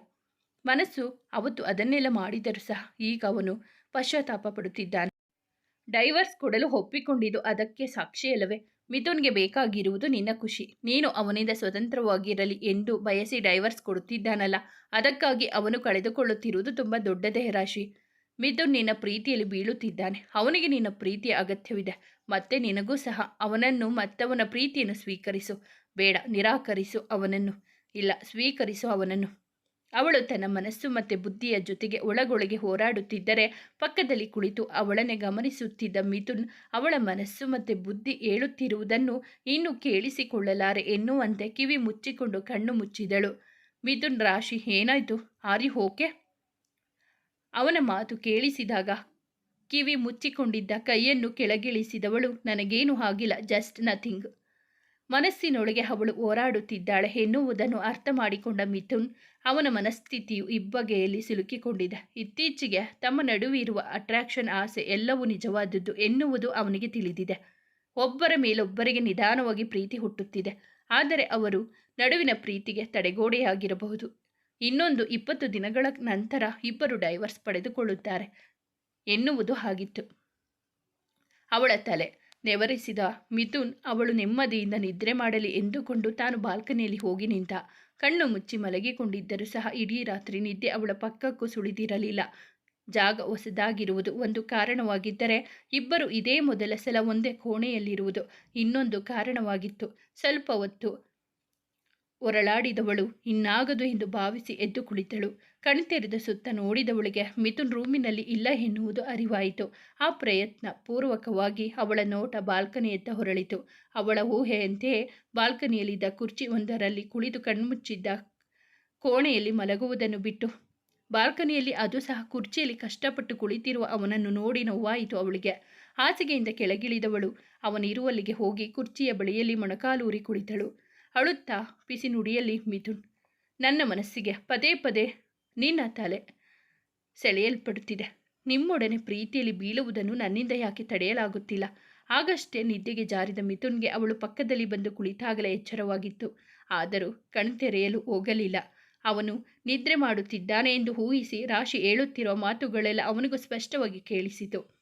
ಮನಸ್ಸು ಅವತ್ತು ಅದನ್ನೆಲ್ಲ ಮಾಡಿದರೂ ಸಹ ಈಗ ಅವನು ಪಶ್ಚಾತ್ತಾಪ ಪಡುತ್ತಿದ್ದಾನೆ. ಡೈವರ್ಸ್ ಕೊಡಲು ಒಪ್ಪಿಕೊಂಡಿದ್ದು ಅದಕ್ಕೆ ಸಾಕ್ಷಿಯಲ್ಲವೇ? ಮಿಥುನ್ಗೆ ಬೇಕಾಗಿರುವುದು ನಿನ್ನ ಖುಷಿ. ನೀನು ಅವನಿಂದ ಸ್ವತಂತ್ರವಾಗಿರಲಿ ಎಂದು ಬಯಸಿ ಡೈವರ್ಸ್ ಕೊಡುತ್ತಿದ್ದಾನಲ್ಲ. ಅದಕ್ಕಾಗಿ ಅವನು ಕಳೆದುಕೊಳ್ಳುತ್ತಿರುವುದು ತುಂಬ ದೊಡ್ಡ ದೇಹರಾಶಿ ಮಿಥುನ್ ನಿನ್ನ ಪ್ರೀತಿಯಲ್ಲಿ ಬೀಳುತ್ತಿದ್ದಾನೆ. ಅವನಿಗೆ ನಿನ್ನ ಪ್ರೀತಿಯ ಅಗತ್ಯವಿದೆ. ಮತ್ತೆ ನಿನಗೂ ಸಹ. ಅವನನ್ನು ಮತ್ತವನ ಪ್ರೀತಿಯನ್ನು ಸ್ವೀಕರಿಸು. ಬೇಡ, ನಿರಾಕರಿಸು ಅವನನ್ನು. ಇಲ್ಲ, ಸ್ವೀಕರಿಸು ಅವನನ್ನು. ಅವಳು ತನ್ನ ಮನಸ್ಸು ಮತ್ತು ಬುದ್ಧಿಯ ಜೊತೆಗೆ ಒಳಗೊಳಗೆ ಹೋರಾಡುತ್ತಿದ್ದರೆ ಪಕ್ಕದಲ್ಲಿ ಕುಳಿತು ಅವಳನ್ನೇ ಗಮನಿಸುತ್ತಿದ್ದ ಮಿಥುನ್, ಅವಳ ಮನಸ್ಸು ಮತ್ತು ಬುದ್ಧಿ ಹೇಳುತ್ತಿರುವುದನ್ನು ಇನ್ನೂ ಕೇಳಿಸಿಕೊಳ್ಳಲಾರೆ ಎನ್ನುವಂತೆ ಕಿವಿ ಮುಚ್ಚಿಕೊಂಡು ಕಣ್ಣು ಮುಚ್ಚಿದಳು. ಮಿಥುನ್ ರಾಶಿ, ಏನಾಯ್ತು? ಆರಿ ಹೋಕೆ? ಅವನ ಮಾತು ಕೇಳಿಸಿದಾಗ ಕಿವಿ ಮುಚ್ಚಿಕೊಂಡಿದ್ದ ಕೈಯನ್ನು ಕೆಳಗಿಳಿಸಿದವಳು, ನನಗೇನು ಆಗಿಲ್ಲ ಜಸ್ಟ್ ನಥಿಂಗ್ ಮನಸ್ಸಿನೊಳಗೆ ಅವಳು ಹೋರಾಡುತ್ತಿದ್ದಾಳೆ ಎನ್ನುವುದನ್ನು ಅರ್ಥ ಮಾಡಿಕೊಂಡ ಮಿಥುನ್ ಅವನ ಮನಸ್ಥಿತಿಯು ಇಬ್ಬಗೆಯಲ್ಲಿ ಸಿಲುಕಿಕೊಂಡಿದೆ. ಇತ್ತೀಚೆಗೆ ತಮ್ಮ ನಡುವಿರುವ ಅಟ್ರಾಕ್ಷನ್ ಆಸೆ ಎಲ್ಲವೂ ನಿಜವಾದದ್ದು ಎನ್ನುವುದು ಅವನಿಗೆ ತಿಳಿದಿದೆ. ಒಬ್ಬರ ಮೇಲೊಬ್ಬರಿಗೆ ನಿಧಾನವಾಗಿ ಪ್ರೀತಿ ಹುಟ್ಟುತ್ತಿದೆ. ಆದರೆ ಅವರು ನಡುವಿನ ಪ್ರೀತಿಗೆ ತಡೆಗೋಡೆಯಾಗಿರಬಹುದು. ಇನ್ನೊಂದು ಇಪ್ಪತ್ತು ದಿನಗಳ ನಂತರ ಇಬ್ಬರು ಡೈವರ್ಸ್ ಪಡೆದುಕೊಳ್ಳುತ್ತಾರೆ ಎನ್ನುವುದು ಆಗಿತ್ತು ಅವಳ ತಲೆ ನೆವರಿಸಿದ ಮಿಥುನ್, ಅವಳು ನೆಮ್ಮದಿಯಿಂದ ನಿದ್ರೆ ಮಾಡಲಿ ಎಂದುಕೊಂಡು ತಾನು ಬಾಲ್ಕನಿಯಲ್ಲಿ ಹೋಗಿ ನಿಂತ. ಕಣ್ಣು ಮುಚ್ಚಿ ಮಲಗಿಕೊಂಡಿದ್ದರೂ ಸಹ ಇಡೀ ರಾತ್ರಿ ನಿದ್ದೆ ಅವಳ ಪಕ್ಕಕ್ಕೂ ಸುಳಿದಿರಲಿಲ್ಲ. ಜಾಗ ಹೊಸದಾಗಿರುವುದು ಒಂದು ಕಾರಣವಾಗಿದ್ದರೆ ಇಬ್ಬರು ಇದೇ ಮೊದಲ ಸಲ ಒಂದೇ ಕೋಣೆಯಲ್ಲಿರುವುದು ಇನ್ನೊಂದು ಕಾರಣವಾಗಿತ್ತು. ಸ್ವಲ್ಪ ಹೊತ್ತು ಹೊರಳಾಡಿದವಳು ಇನ್ನಾಗದು ಎಂದು ಭಾವಿಸಿ ಎದ್ದು ಕುಳಿತಳು. ಕಣ್ತೆರೆದ ಸುತ್ತ ನೋಡಿದವಳಿಗೆ ಮಿಥುನ್ ರೂಮಿನಲ್ಲಿ ಇಲ್ಲ ಎನ್ನುವುದು ಅರಿವಾಯಿತು. ಆ ಪ್ರಯತ್ನ ಪೂರ್ವಕವಾಗಿ ಅವಳ ನೋಟ ಬಾಲ್ಕನಿಯತ್ತ ಹೊರಳಿತು. ಅವಳ ಊಹೆಯಂತೆಯೇ ಬಾಲ್ಕನಿಯಲ್ಲಿದ್ದ ಕುರ್ಚಿ ಒಂದರಲ್ಲಿ ಕುಳಿತು ಕಣ್ಮುಚ್ಚಿದ್ದ ಕೋಣೆಯಲ್ಲಿ ಮಲಗುವುದನ್ನು ಬಿಟ್ಟು, ಬಾಲ್ಕನಿಯಲ್ಲಿ ಅದು ಸಹ ಕುರ್ಚಿಯಲ್ಲಿ ಕಷ್ಟಪಟ್ಟು ಕುಳಿತಿರುವ ಅವನನ್ನು ನೋಡಿ ನೋವಾಯಿತು ಅವಳಿಗೆ. ಹಾಸಿಗೆಯಿಂದ ಕೆಳಗಿಳಿದವಳು. ಅವನಿರುವಲ್ಲಿಗೆ ಹೋಗಿ ಕುರ್ಚಿಯ ಬಳಿಯಲ್ಲಿ ಮೊಣಕಾಲೂರಿ ಕುಳಿತಳು. ಅಳುತ್ತಾ ಬಿಸಿ ನುಡಿಯಲ್ಲಿ ಮಿಥುನ್. ನನ್ನ ಮನಸ್ಸಿಗೆ ಪದೇ ಪದೇ ನಿನ್ನ ತಲೆ ಸೆಳೆಯಲ್ಪಡುತ್ತಿದೆ. ನಿಮ್ಮೊಡನೆ ಪ್ರೀತಿಯಲ್ಲಿ ಬೀಳುವುದನ್ನು ನನ್ನಿಂದ ಯಾಕೆ ತಡೆಯಲಾಗುತ್ತಿಲ್ಲ? ಆಗಷ್ಟೇ ನಿದ್ದೆಗೆ ಜಾರಿದ ಮಿಥುನ್ಗೆ ಅವಳು ಪಕ್ಕದಲ್ಲಿ ಬಂದು ಕುಳಿತಾಗಲೇ ಎಚ್ಚರವಾಗಿತ್ತು. ಆದರೂ ಕಣ್ತೆರೆಯಲು ಹೋಗಲಿಲ್ಲ. ಅವನು ನಿದ್ರೆ ಮಾಡುತ್ತಿದ್ದಾನೆ ಎಂದು ಊಹಿಸಿ ರಾಶಿ ಹೇಳುತ್ತಿರುವ ಮಾತುಗಳೆಲ್ಲ ಅವನಿಗೂ ಸ್ಪಷ್ಟವಾಗಿ ಕೇಳಿಸಿತು.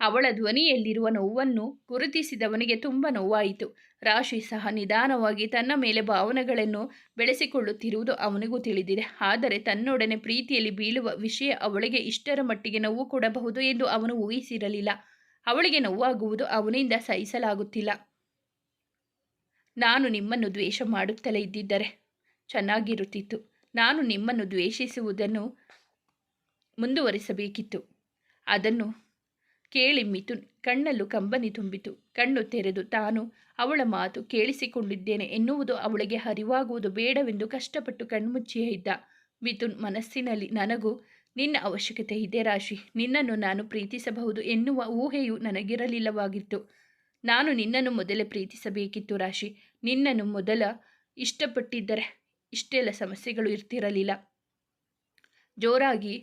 ಅವಳ ಧ್ವನಿಯಲ್ಲಿರುವ ನೋವನ್ನು ಗುರುತಿಸಿದವನಿಗೆ ತುಂಬ ನೋವಾಯಿತು. ರಾಶಿ ಸಹ ನಿಧಾನವಾಗಿ ತನ್ನ ಮೇಲೆ ಭಾವನೆಗಳನ್ನು ಬೆಳೆಸಿಕೊಳ್ಳುತ್ತಿರುವುದು ಅವನಿಗೂ ತಿಳಿದಿದೆ. ಆದರೆ ತನ್ನೊಡನೆ ಪ್ರೀತಿಯಲ್ಲಿ ಬೀಳುವ ವಿಷಯ ಅವಳಿಗೆ ಇಷ್ಟರ ಮಟ್ಟಿಗೆ ನೋವು ಕೊಡಬಹುದು ಎಂದು ಅವನು ಊಹಿಸಿರಲಿಲ್ಲ. ಅವಳಿಗೆ ನೋವಾಗುವುದು ಅವನಿಂದ ಸಹಿಸಲಾಗುತ್ತಿಲ್ಲ. ನಾನು ನಿಮ್ಮನ್ನು ದ್ವೇಷ ಮಾಡುತ್ತಲೇ ಇದ್ದಿದ್ದರೆ ಚೆನ್ನಾಗಿರುತ್ತಿತ್ತು. ನಾನು ನಿಮ್ಮನ್ನು ದ್ವೇಷಿಸುವುದನ್ನು ಮುಂದುವರಿಸಬೇಕಿತ್ತು. ಅದನ್ನು ಕೇಳಿ ಮಿಥುನ್, ಕಣ್ಣಲ್ಲೂ ಕಂಬನಿ ತುಂಬಿತು. ಕಣ್ಣು ತೆರೆದು ತಾನು ಅವಳ ಮಾತು ಕೇಳಿಸಿಕೊಂಡಿದ್ದೇನೆ ಎನ್ನುವುದು ಅವಳಿಗೆ ಹರಿವಾಗುವುದು ಬೇಡವೆಂದು ಕಷ್ಟಪಟ್ಟು ಕಣ್ಮುಚ್ಚಿಯೇ ಇದ್ದ. ಮಿಥುನ್ ಮನಸ್ಸಿನಲ್ಲಿ ನನಗೂ, ನಿನ್ನ ಅವಶ್ಯಕತೆ ಇದೆ ರಾಶಿ, ನಿನ್ನನ್ನು ನಾನು ಪ್ರೀತಿಸಬಹುದು ಎನ್ನುವ ಊಹೆಯು ನನಗಿರಲಿಲ್ಲವಾಗಿತ್ತು. ನಾನು ನಿನ್ನನ್ನು ಮೊದಲೇ ಪ್ರೀತಿಸಬೇಕಿತ್ತು ರಾಶಿ, ನಿನ್ನನ್ನು ಮೊದಲ ಇಷ್ಟಪಟ್ಟಿದ್ದರೆ ಇಷ್ಟೆಲ್ಲ ಸಮಸ್ಯೆಗಳು ಇರ್ತಿರಲಿಲ್ಲ. ಜೋರಾಗಿ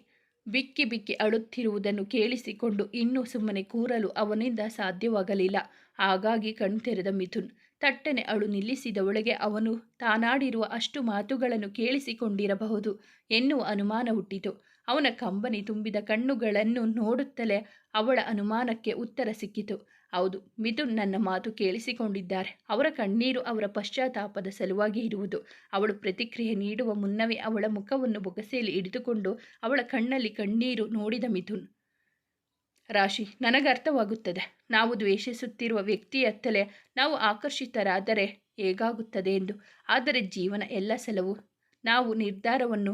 ಬಿಕ್ಕಿ ಬಿಕ್ಕಿ ಅಳುತ್ತಿರುವುದನ್ನು ಕೇಳಿಸಿಕೊಂಡು ಇನ್ನೂ ಸುಮ್ಮನೆ ಕೂರಲು ಅವನಿಂದ ಸಾಧ್ಯವಾಗಲಿಲ್ಲ. ಹಾಗಾಗಿ ಕಣ್ತೆರೆದ ಮಿಥುನ್. ತಟ್ಟನೆ ಅಳು ನಿಲ್ಲಿಸಿದವಳಿಗೆ ಅವನು ತಾನಾಡಿರುವ ಅಷ್ಟು ಮಾತುಗಳನ್ನು ಕೇಳಿಸಿಕೊಂಡಿರಬಹುದು. ಎನ್ನುವ ಅನುಮಾನ ಹುಟ್ಟಿತು. ಅವನ ಕಂಬನಿ ತುಂಬಿದ ಕಣ್ಣುಗಳನ್ನು ನೋಡುತ್ತಲೇ ಅವಳ ಅನುಮಾನಕ್ಕೆ ಉತ್ತರ ಸಿಕ್ಕಿತು. ಹೌದು, ಮಿಥುನ್ ನನ್ನ ಮಾತು ಕೇಳಿಸಿಕೊಂಡಿದ್ದಾರೆ. ಅವರ ಕಣ್ಣೀರು ಅವರ ಪಶ್ಚಾತ್ತಾಪದ ಸಲುವಾಗಿ ಇರುವುದು. ಅವಳು ಪ್ರತಿಕ್ರಿಯೆ ನೀಡುವ ಮುನ್ನವೇ ಅವಳ ಮುಖವನ್ನು ಬೊಗಸೆಯಲ್ಲಿ ಹಿಡಿದುಕೊಂಡು ಅವಳ ಕಣ್ಣಲ್ಲಿ ಕಣ್ಣೀರು ನೋಡಿದ ಮಿಥುನ್. ರಾಶಿ ನನಗರ್ಥವಾಗುತ್ತದೆ ನಾವು ದ್ವೇಷಿಸುತ್ತಿರುವ ವ್ಯಕ್ತಿಯತ್ತಲೇ ನಾವು ಆಕರ್ಷಿತರಾದರೆ ಹೇಗಾಗುತ್ತದೆ ಎಂದು. ಆದರೆ ಜೀವನ ಎಲ್ಲ ಸಲವು. ನಾವು ನಿರ್ಧಾರವನ್ನು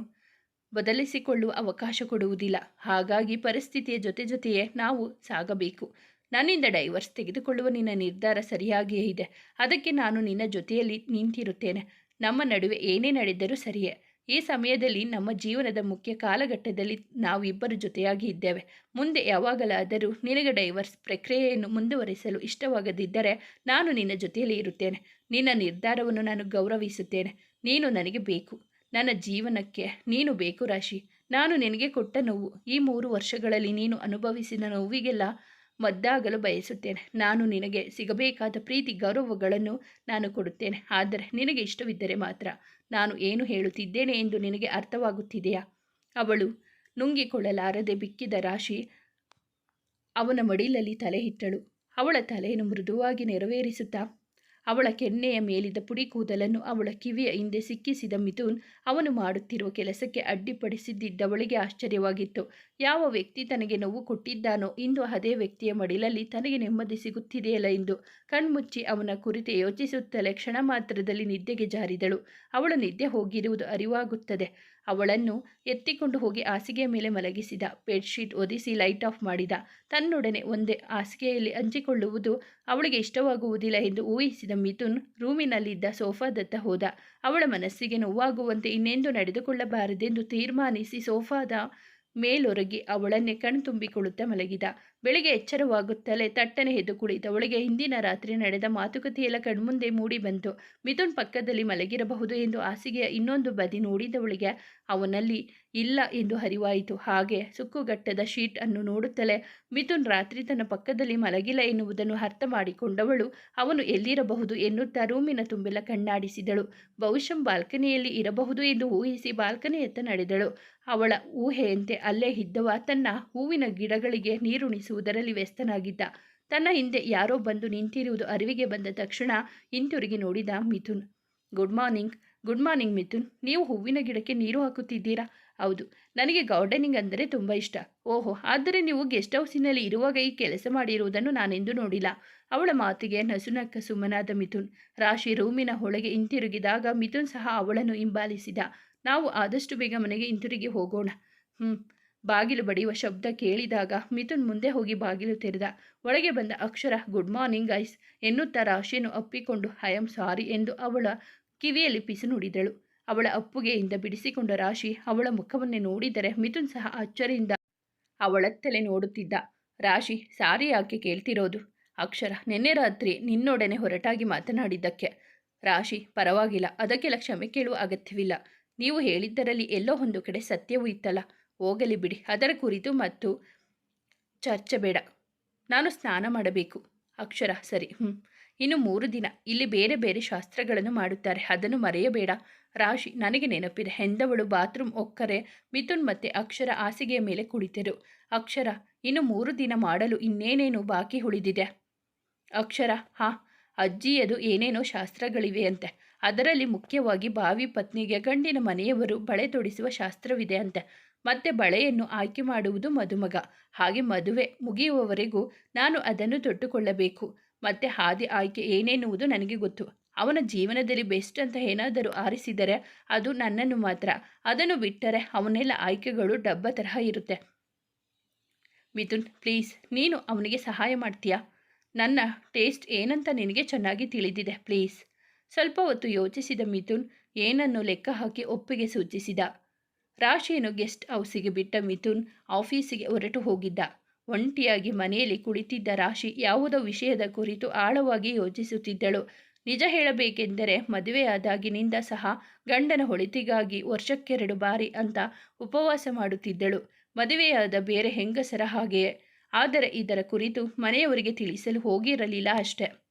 ಬದಲಿಸಿಕೊಳ್ಳುವ ಅವಕಾಶ ಕೊಡುವುದಿಲ್ಲ. ಹಾಗಾಗಿ ಪರಿಸ್ಥಿತಿಯ ಜೊತೆ ಜೊತೆಯೇ ನಾವು ಸಾಗಬೇಕು. ನನ್ನಿಂದ ಡೈವರ್ಸ್ ತೆಗೆದುಕೊಳ್ಳುವ ನಿನ್ನ ನಿರ್ಧಾರ ಸರಿಯಾಗಿಯೇ ಇದೆ. ಅದಕ್ಕೆ ನಾನು ನಿನ್ನ ಜೊತೆಯಲ್ಲಿ ನಿಂತಿರುತ್ತೇನೆ. ನಮ್ಮ ನಡುವೆ ಏನೇ ನಡೆದರೂ ಸರಿಯೇ. ಈ ಸಮಯದಲ್ಲಿ ನಮ್ಮ ಜೀವನದ ಮುಖ್ಯ ಕಾಲಘಟ್ಟದಲ್ಲಿ ನಾವಿಬ್ಬರು ಜೊತೆಯಾಗಿ ಇದ್ದೇವೆ. ಮುಂದೆ ಯಾವಾಗಲಾದರೂ ನಿನಗೆ ಡೈವರ್ಸ್ ಪ್ರಕ್ರಿಯೆಯನ್ನು ಮುಂದುವರಿಸಲು ಇಷ್ಟವಾಗದಿದ್ದರೆ ನಾನು ನಿನ್ನ ಜೊತೆಯಲ್ಲಿ ಇರುತ್ತೇನೆ. ನಿನ್ನ ನಿರ್ಧಾರವನ್ನು ನಾನು ಗೌರವಿಸುತ್ತೇನೆ. ನೀನು ನನಗೆ ಬೇಕು. ನನ್ನ ಜೀವನಕ್ಕೆ ನೀನು ಬೇಕು ರಾಶಿ. ನಾನು ನಿನಗೆ ಕೊಟ್ಟ ನೋವು. ಈ ಮೂರು ವರ್ಷಗಳಲ್ಲಿ ನೀನು ಅನುಭವಿಸಿದ ನೋವಿಗೆಲ್ಲ ಮದ್ದಾಗಲು ಬಯಸುತ್ತೇನೆ. ನಾನು ನಿನಗೆ ಸಿಗಬೇಕಾದ ಪ್ರೀತಿ ಗೌರವಗಳನ್ನು ನಾನು ಕೊಡುತ್ತೇನೆ. ಆದರೆ ನಿನಗೆ ಇಷ್ಟವಿದ್ದರೆ ಮಾತ್ರ ನಾನು ಏನು ಹೇಳುತ್ತಿದ್ದೇನೆ ಎಂದು ನಿನಗೆ ಅರ್ಥವಾಗುತ್ತಿದೆಯಾ? ಅವಳು ನುಂಗಿಕೊಳ್ಳಲಾರದೆ ಬಿಕ್ಕಿದ ರಾಶಿ ಅವನ ಮಡಿಲಲ್ಲಿ ತಲೆ ಇಟ್ಟಳು. ಅವಳ ತಲೆಯನ್ನು ಮೃದುವಾಗಿ ನೆರವೇರಿಸುತ್ತಾ ಅವಳ ಕೆನ್ನೆಯ ಮೇಲಿದ್ದ ಪುಡಿ ಕೂದಲನ್ನು ಅವಳ ಕಿವಿಯ ಹಿಂದೆ ಸಿಕ್ಕಿಸಿದ ಮಿಥುನ್ ಅವನು ಮಾಡುತ್ತಿರುವ ಕೆಲಸಕ್ಕೆ ಅಡ್ಡಿಪಡಿಸಿದ್ದವಳಿಗೆ ಆಶ್ಚರ್ಯವಾಗಿತ್ತು. ಯಾವ ವ್ಯಕ್ತಿ ತನಗೆ ನೋವು ಕೊಟ್ಟಿದ್ದಾನೋ ಇಂದು ಅದೇ ವ್ಯಕ್ತಿಯ ಮಡಿಲಲ್ಲಿ ತನಗೆ ನೆಮ್ಮದಿ ಸಿಗುತ್ತಿದೆಯಲ್ಲ ಎಂದು ಕಣ್ಮುಚ್ಚಿ ಅವನ ಕುರಿತು ಯೋಚಿಸುತ್ತಲೇ ಕ್ಷಣ ಮಾತ್ರದಲ್ಲಿ ನಿದ್ದೆಗೆ ಜಾರಿದಳು. ಅವಳು ನಿದ್ದೆ ಹೋಗಿರುವುದು ಅರಿವಾಗುತ್ತದೆ. ಅವಳನ್ನು ಎತ್ತಿಕೊಂಡು ಹೋಗಿ ಹಾಸಿಗೆಯ ಮೇಲೆ ಮಲಗಿಸಿದ. ಬೆಡ್ಶೀಟ್ ಒದಿಸಿ ಲೈಟ್ ಆಫ್ ಮಾಡಿದ. ತನ್ನೊಡನೆ ಒಂದೇ ಹಾಸಿಗೆಯಲ್ಲಿ ಹಂಚಿಕೊಳ್ಳುವುದು ಅವಳಿಗೆ ಇಷ್ಟವಾಗುವುದಿಲ್ಲ ಎಂದು ಊಹಿಸಿದ ಮಿಥುನ್ ರೂಮಿನಲ್ಲಿದ್ದ ಸೋಫಾದತ್ತ ಹೋದ. ಅವಳ ಮನಸ್ಸಿಗೆ ನೋವಾಗುವಂತೆ ಇನ್ನೆಂದು ನಡೆದುಕೊಳ್ಳಬಾರದೆಂದು ತೀರ್ಮಾನಿಸಿ ಸೋಫಾದ ಮೇಲೊರಗಿ ಅವಳನ್ನೇ ಕಣ್ತುಂಬಿಕೊಳ್ಳುತ್ತಾ ಮಲಗಿದ. ಬೆಳಿಗ್ಗೆ ಎಚ್ಚರವಾಗುತ್ತಲೇ ತಟ್ಟನೆ ಎದ್ದು ಕುಳಿತವಳಿಗೆ ಹಿಂದಿನ ರಾತ್ರಿ ನಡೆದ ಮಾತುಕತೆಯೆಲ್ಲ ಕಣ್ಮುಂದೆ ಮೂಡಿ ಬಂತು. ಮಿಥುನ್ ಪಕ್ಕದಲ್ಲಿ ಮಲಗಿರಬಹುದು ಎಂದು ಹಾಸಿಗೆಯ ಇನ್ನೊಂದು ಬದಿ ನೋಡಿದವಳಿಗೆ ಅವನಲ್ಲಿ, ಇಲ್ಲ ಎಂದು ಹರಿವಾಯಿತು. ಹಾಗೆ ಸುಕ್ಕುಗಟ್ಟದ ಶೀಟ್ ಅನ್ನು ನೋಡುತ್ತಲೇ ಮಿಥುನ್ ರಾತ್ರಿ ತನ್ನ ಪಕ್ಕದಲ್ಲಿ ಮಲಗಿಲ್ಲ ಎನ್ನುವುದನ್ನು ಅರ್ಥ ಮಾಡಿಕೊಂಡವಳು. ಅವನು ಎಲ್ಲಿರಬಹುದು ಎನ್ನುತ್ತಾ ರೂಮಿನ ತುಂಬೆಲ್ಲ ಕಣ್ಣಾಡಿಸಿದಳು. ಬಹುಶಃ ಬಾಲ್ಕನಿಯಲ್ಲಿ ಇರಬಹುದು ಎಂದು ಊಹಿಸಿ ಬಾಲ್ಕನಿಯತ್ತ ನಡೆದಳು. ಅವಳ ಊಹೆಯಂತೆ ಅಲ್ಲೇ ಇದ್ದವ ತನ್ನ ಹೂವಿನ ಗಿಡಗಳಿಗೆ ನೀರುಣಿಸುವುದರಲ್ಲಿ ವ್ಯಸ್ತನಾಗಿದ್ದ. ತನ್ನ ಹಿಂದೆ ಯಾರೋ ಬಂದು ನಿಂತಿರುವುದು ಅರಿವಿಗೆ ಬಂದ ತಕ್ಷಣ ಹಿಂತಿರುಗಿ ನೋಡಿದ Mithun. Good morning good morning Mithun. ನೀವು ಹೂವಿನ ಗಿಡಕ್ಕೆ ನೀರು ಹಾಕುತ್ತಿದ್ದೀರಾ? ಹೌದು. ನನಗೆ ಗಾರ್ಡನಿಂಗ್ ಅಂದರೆ ತುಂಬ ಇಷ್ಟ. ಓಹೋ, ಆದರೆ ನೀವು ಗೆಸ್ಟ್ ಹೌಸಿನಲ್ಲಿ ಇರುವಾಗ ಈ ಕೆಲಸ ಮಾಡಿರುವುದನ್ನು ನಾನೆಂದು ನೋಡಿಲ್ಲ. ಅವಳ ಮಾತಿಗೆ ನಸುನಕ್ಕ ಸುಮ್ಮನಾದ ಮಿಥುನ್. ರಾಶಿ ರೂಮಿನ ಒಳಗೆ ಹಿಂತಿರುಗಿದಾಗ ಮಿಥುನ್ ಸಹ ಅವಳನ್ನು ಹಿಂಬಾಲಿಸಿದ. ನಾವು ಆದಷ್ಟು ಬೇಗ ಮನೆಗೆ ಹಿಂತಿರುಗಿ ಹೋಗೋಣ. ಹ್ಞೂ ಬಾಗಿಲು ಬಡಿಯುವ ಶಬ್ದ ಕೇಳಿದಾಗ ಮಿಥುನ್ ಮುಂದೆ ಹೋಗಿ ಬಾಗಿಲು ತೆರೆದ. ಒಳಗೆ ಬಂದ ಅಕ್ಷರ ಗುಡ್ ಮಾರ್ನಿಂಗ್ ಐಸ್ ಎನ್ನುತ್ತಾ ರಾಶಿಯನ್ನು ಅಪ್ಪಿಕೊಂಡು ಐ ಆಮ್ ಸಾರಿ ಎಂದು ಅವಳ ಕಿವಿಯಲ್ಲಿ ಪಿಸು ನುಡಿದಳು. ಅವಳ ಅಪ್ಪುಗೆಯಿಂದ ಬಿಡಿಸಿಕೊಂಡ ರಾಶಿ ಅವಳ ಮುಖವನ್ನೇ ನೋಡಿದರೆ ಮಿಥುನ್ ಸಹ ಅಚ್ಚರಿಯಿಂದ ಅವಳತ್ತಲೇ ನೋಡುತ್ತಿದ್ದ. ರಾಶಿ ಸಾರಿ ಯಾಕೆ ಕೇಳ್ತಿರೋದು? ಅಕ್ಷರ, ನಿನ್ನೆ ರಾತ್ರಿ ನಿನ್ನೊಡನೆ ಹೊರಟಾಗಿ ಮಾತನಾಡಿದ್ದಕ್ಕೆ. ರಾಶಿ, ಪರವಾಗಿಲ್ಲ ಅದಕ್ಕೆಲ್ಲ ಕ್ಷಮೆ ಕೇಳುವ ಅಗತ್ಯವಿಲ್ಲ. ನೀವು ಹೇಳಿದ್ದರಲ್ಲಿ ಎಲ್ಲೋ ಒಂದು ಕಡೆ ಸತ್ಯವೂ ಇತ್ತಲ್ಲ. ಹೋಗಲಿ ಬಿಡಿ. ಅದರ ಕುರಿತು ಮತ್ತು ಚರ್ಚೆ ಬೇಡ. ನಾನು ಸ್ನಾನ ಮಾಡಬೇಕು. ಅಕ್ಷರ, ಸರಿ ಹ್ಞೂ ಇನ್ನು ಮೂರು ದಿನ. ಇಲ್ಲಿ ಬೇರೆ ಬೇರೆ ಶಾಸ್ತ್ರಗಳನ್ನು ಮಾಡುತ್ತಾರೆ. ಅದನ್ನು ಮರೆಯಬೇಡ. ರಾಶಿ, ನನಗೆ ನೆನಪಿದೆ. ಹೆಂದವಳು ಬಾತ್ರೂಮ್ ಒಕ್ಕರೆ, ಮಿಥುನ್ ಮತ್ತೆ ಅಕ್ಷರ ಹಾಸಿಗೆಯ ಮೇಲೆ ಕುಳಿತರು. ಅಕ್ಷರ, ಇನ್ನು ಮೂರು ದಿನ ಮಾಡಲು ಇನ್ನೇನೇನು ಬಾಕಿ ಉಳಿದಿದೆ? ಅಕ್ಷರ, ಹಾ. ಅಜ್ಜಿಯದು ಏನೇನೋ ಶಾಸ್ತ್ರಗಳಿವೆ ಅಂತೆ. ಅದರಲ್ಲಿ ಮುಖ್ಯವಾಗಿ ಬಾವಿ ಪತ್ನಿಗೆ, ಗಂಡಿನ ಮನೆಯವರು ಬಳೆ ತೊಡಿಸುವ ಶಾಸ್ತ್ರವಿದೆ ಅಂತೆ. ಮತ್ತೆ ಬಳೆಯನ್ನು ಆಯ್ಕೆ ಮಾಡುವುದು ಮದುಮಗ. ಹಾಗೆ ಮದುವೆ ಮುಗಿಯುವವರೆಗೂ ನಾನು ಅದನ್ನು ತೊಟ್ಟುಕೊಳ್ಳಬೇಕು. ಮತ್ತೆ ಹಾದಿ ಆಯ್ಕೆ ಏನೆನ್ನುವುದು ನನಗೆ ಗೊತ್ತು. ಅವನ ಜೀವನದಲ್ಲಿ ಬೆಸ್ಟ್ ಅಂತ ಏನಾದರೂ ಆರಿಸಿದರೆ ಅದು ನನ್ನನ್ನು ಮಾತ್ರ. ಅದನ್ನು ಬಿಟ್ಟರೆ ಅವನೆಲ್ಲ ಆಯ್ಕೆಗಳು ಡಬ್ಬ ತರಹ ಇರುತ್ತೆ. ಮಿಥುನ್, ಪ್ಲೀಸ್, ನೀನು ಅವನಿಗೆ ಸಹಾಯ ಮಾಡ್ತೀಯಾ? ನನ್ನ ಟೇಸ್ಟ್ ಏನಂತ ನಿನಗೆ ಚೆನ್ನಾಗಿ ತಿಳಿದಿದೆ, ಪ್ಲೀಸ್. ಸ್ವಲ್ಪ ಹೊತ್ತು ಯೋಚಿಸಿದ ಮಿಥುನ್ ಏನನ್ನು ಲೆಕ್ಕ ಹಾಕಿ ಒಪ್ಪಿಗೆ ಸೂಚಿಸಿದ. ರಾಶಿಯನ್ನು ಗೆಸ್ಟ್ ಹೌಸಿಗೆ ಬಿಟ್ಟ ಮಿಥುನ್ ಆಫೀಸಿಗೆ ಹೊರಟು ಹೋಗಿದ್ದ. ಒಂಟಿಯಾಗಿ ಮನೆಯಲ್ಲಿ ಕುಳಿತಿದ್ದ ರಾಶಿ ಯಾವುದೋ ವಿಷಯದ ಕುರಿತು ಆಳವಾಗಿ ಯೋಚಿಸುತ್ತಿದ್ದಳು. ನಿಜ ಹೇಳಬೇಕೆಂದರೆ ಮದುವೆಯಾದಾಗಿನಿಂದ ಸಹ ಗಂಡನ ಹೊಳಿತಿಗಾಗಿ ವರ್ಷಕ್ಕೆರಡು ಬಾರಿ ಅಂತ ಉಪವಾಸ ಮಾಡುತ್ತಿದ್ದಳು. ಮದುವೆಯಾದ ಬೇರೆ ಹೆಂಗಸರ ಹಾಗೆಯೇ. ಆದರೆ ಇದರ ಕುರಿತು ಮನೆಯವರಿಗೆ ತಿಳಿಸಲು ಹೋಗಿರಲಿಲ್ಲ ಅಷ್ಟೆ.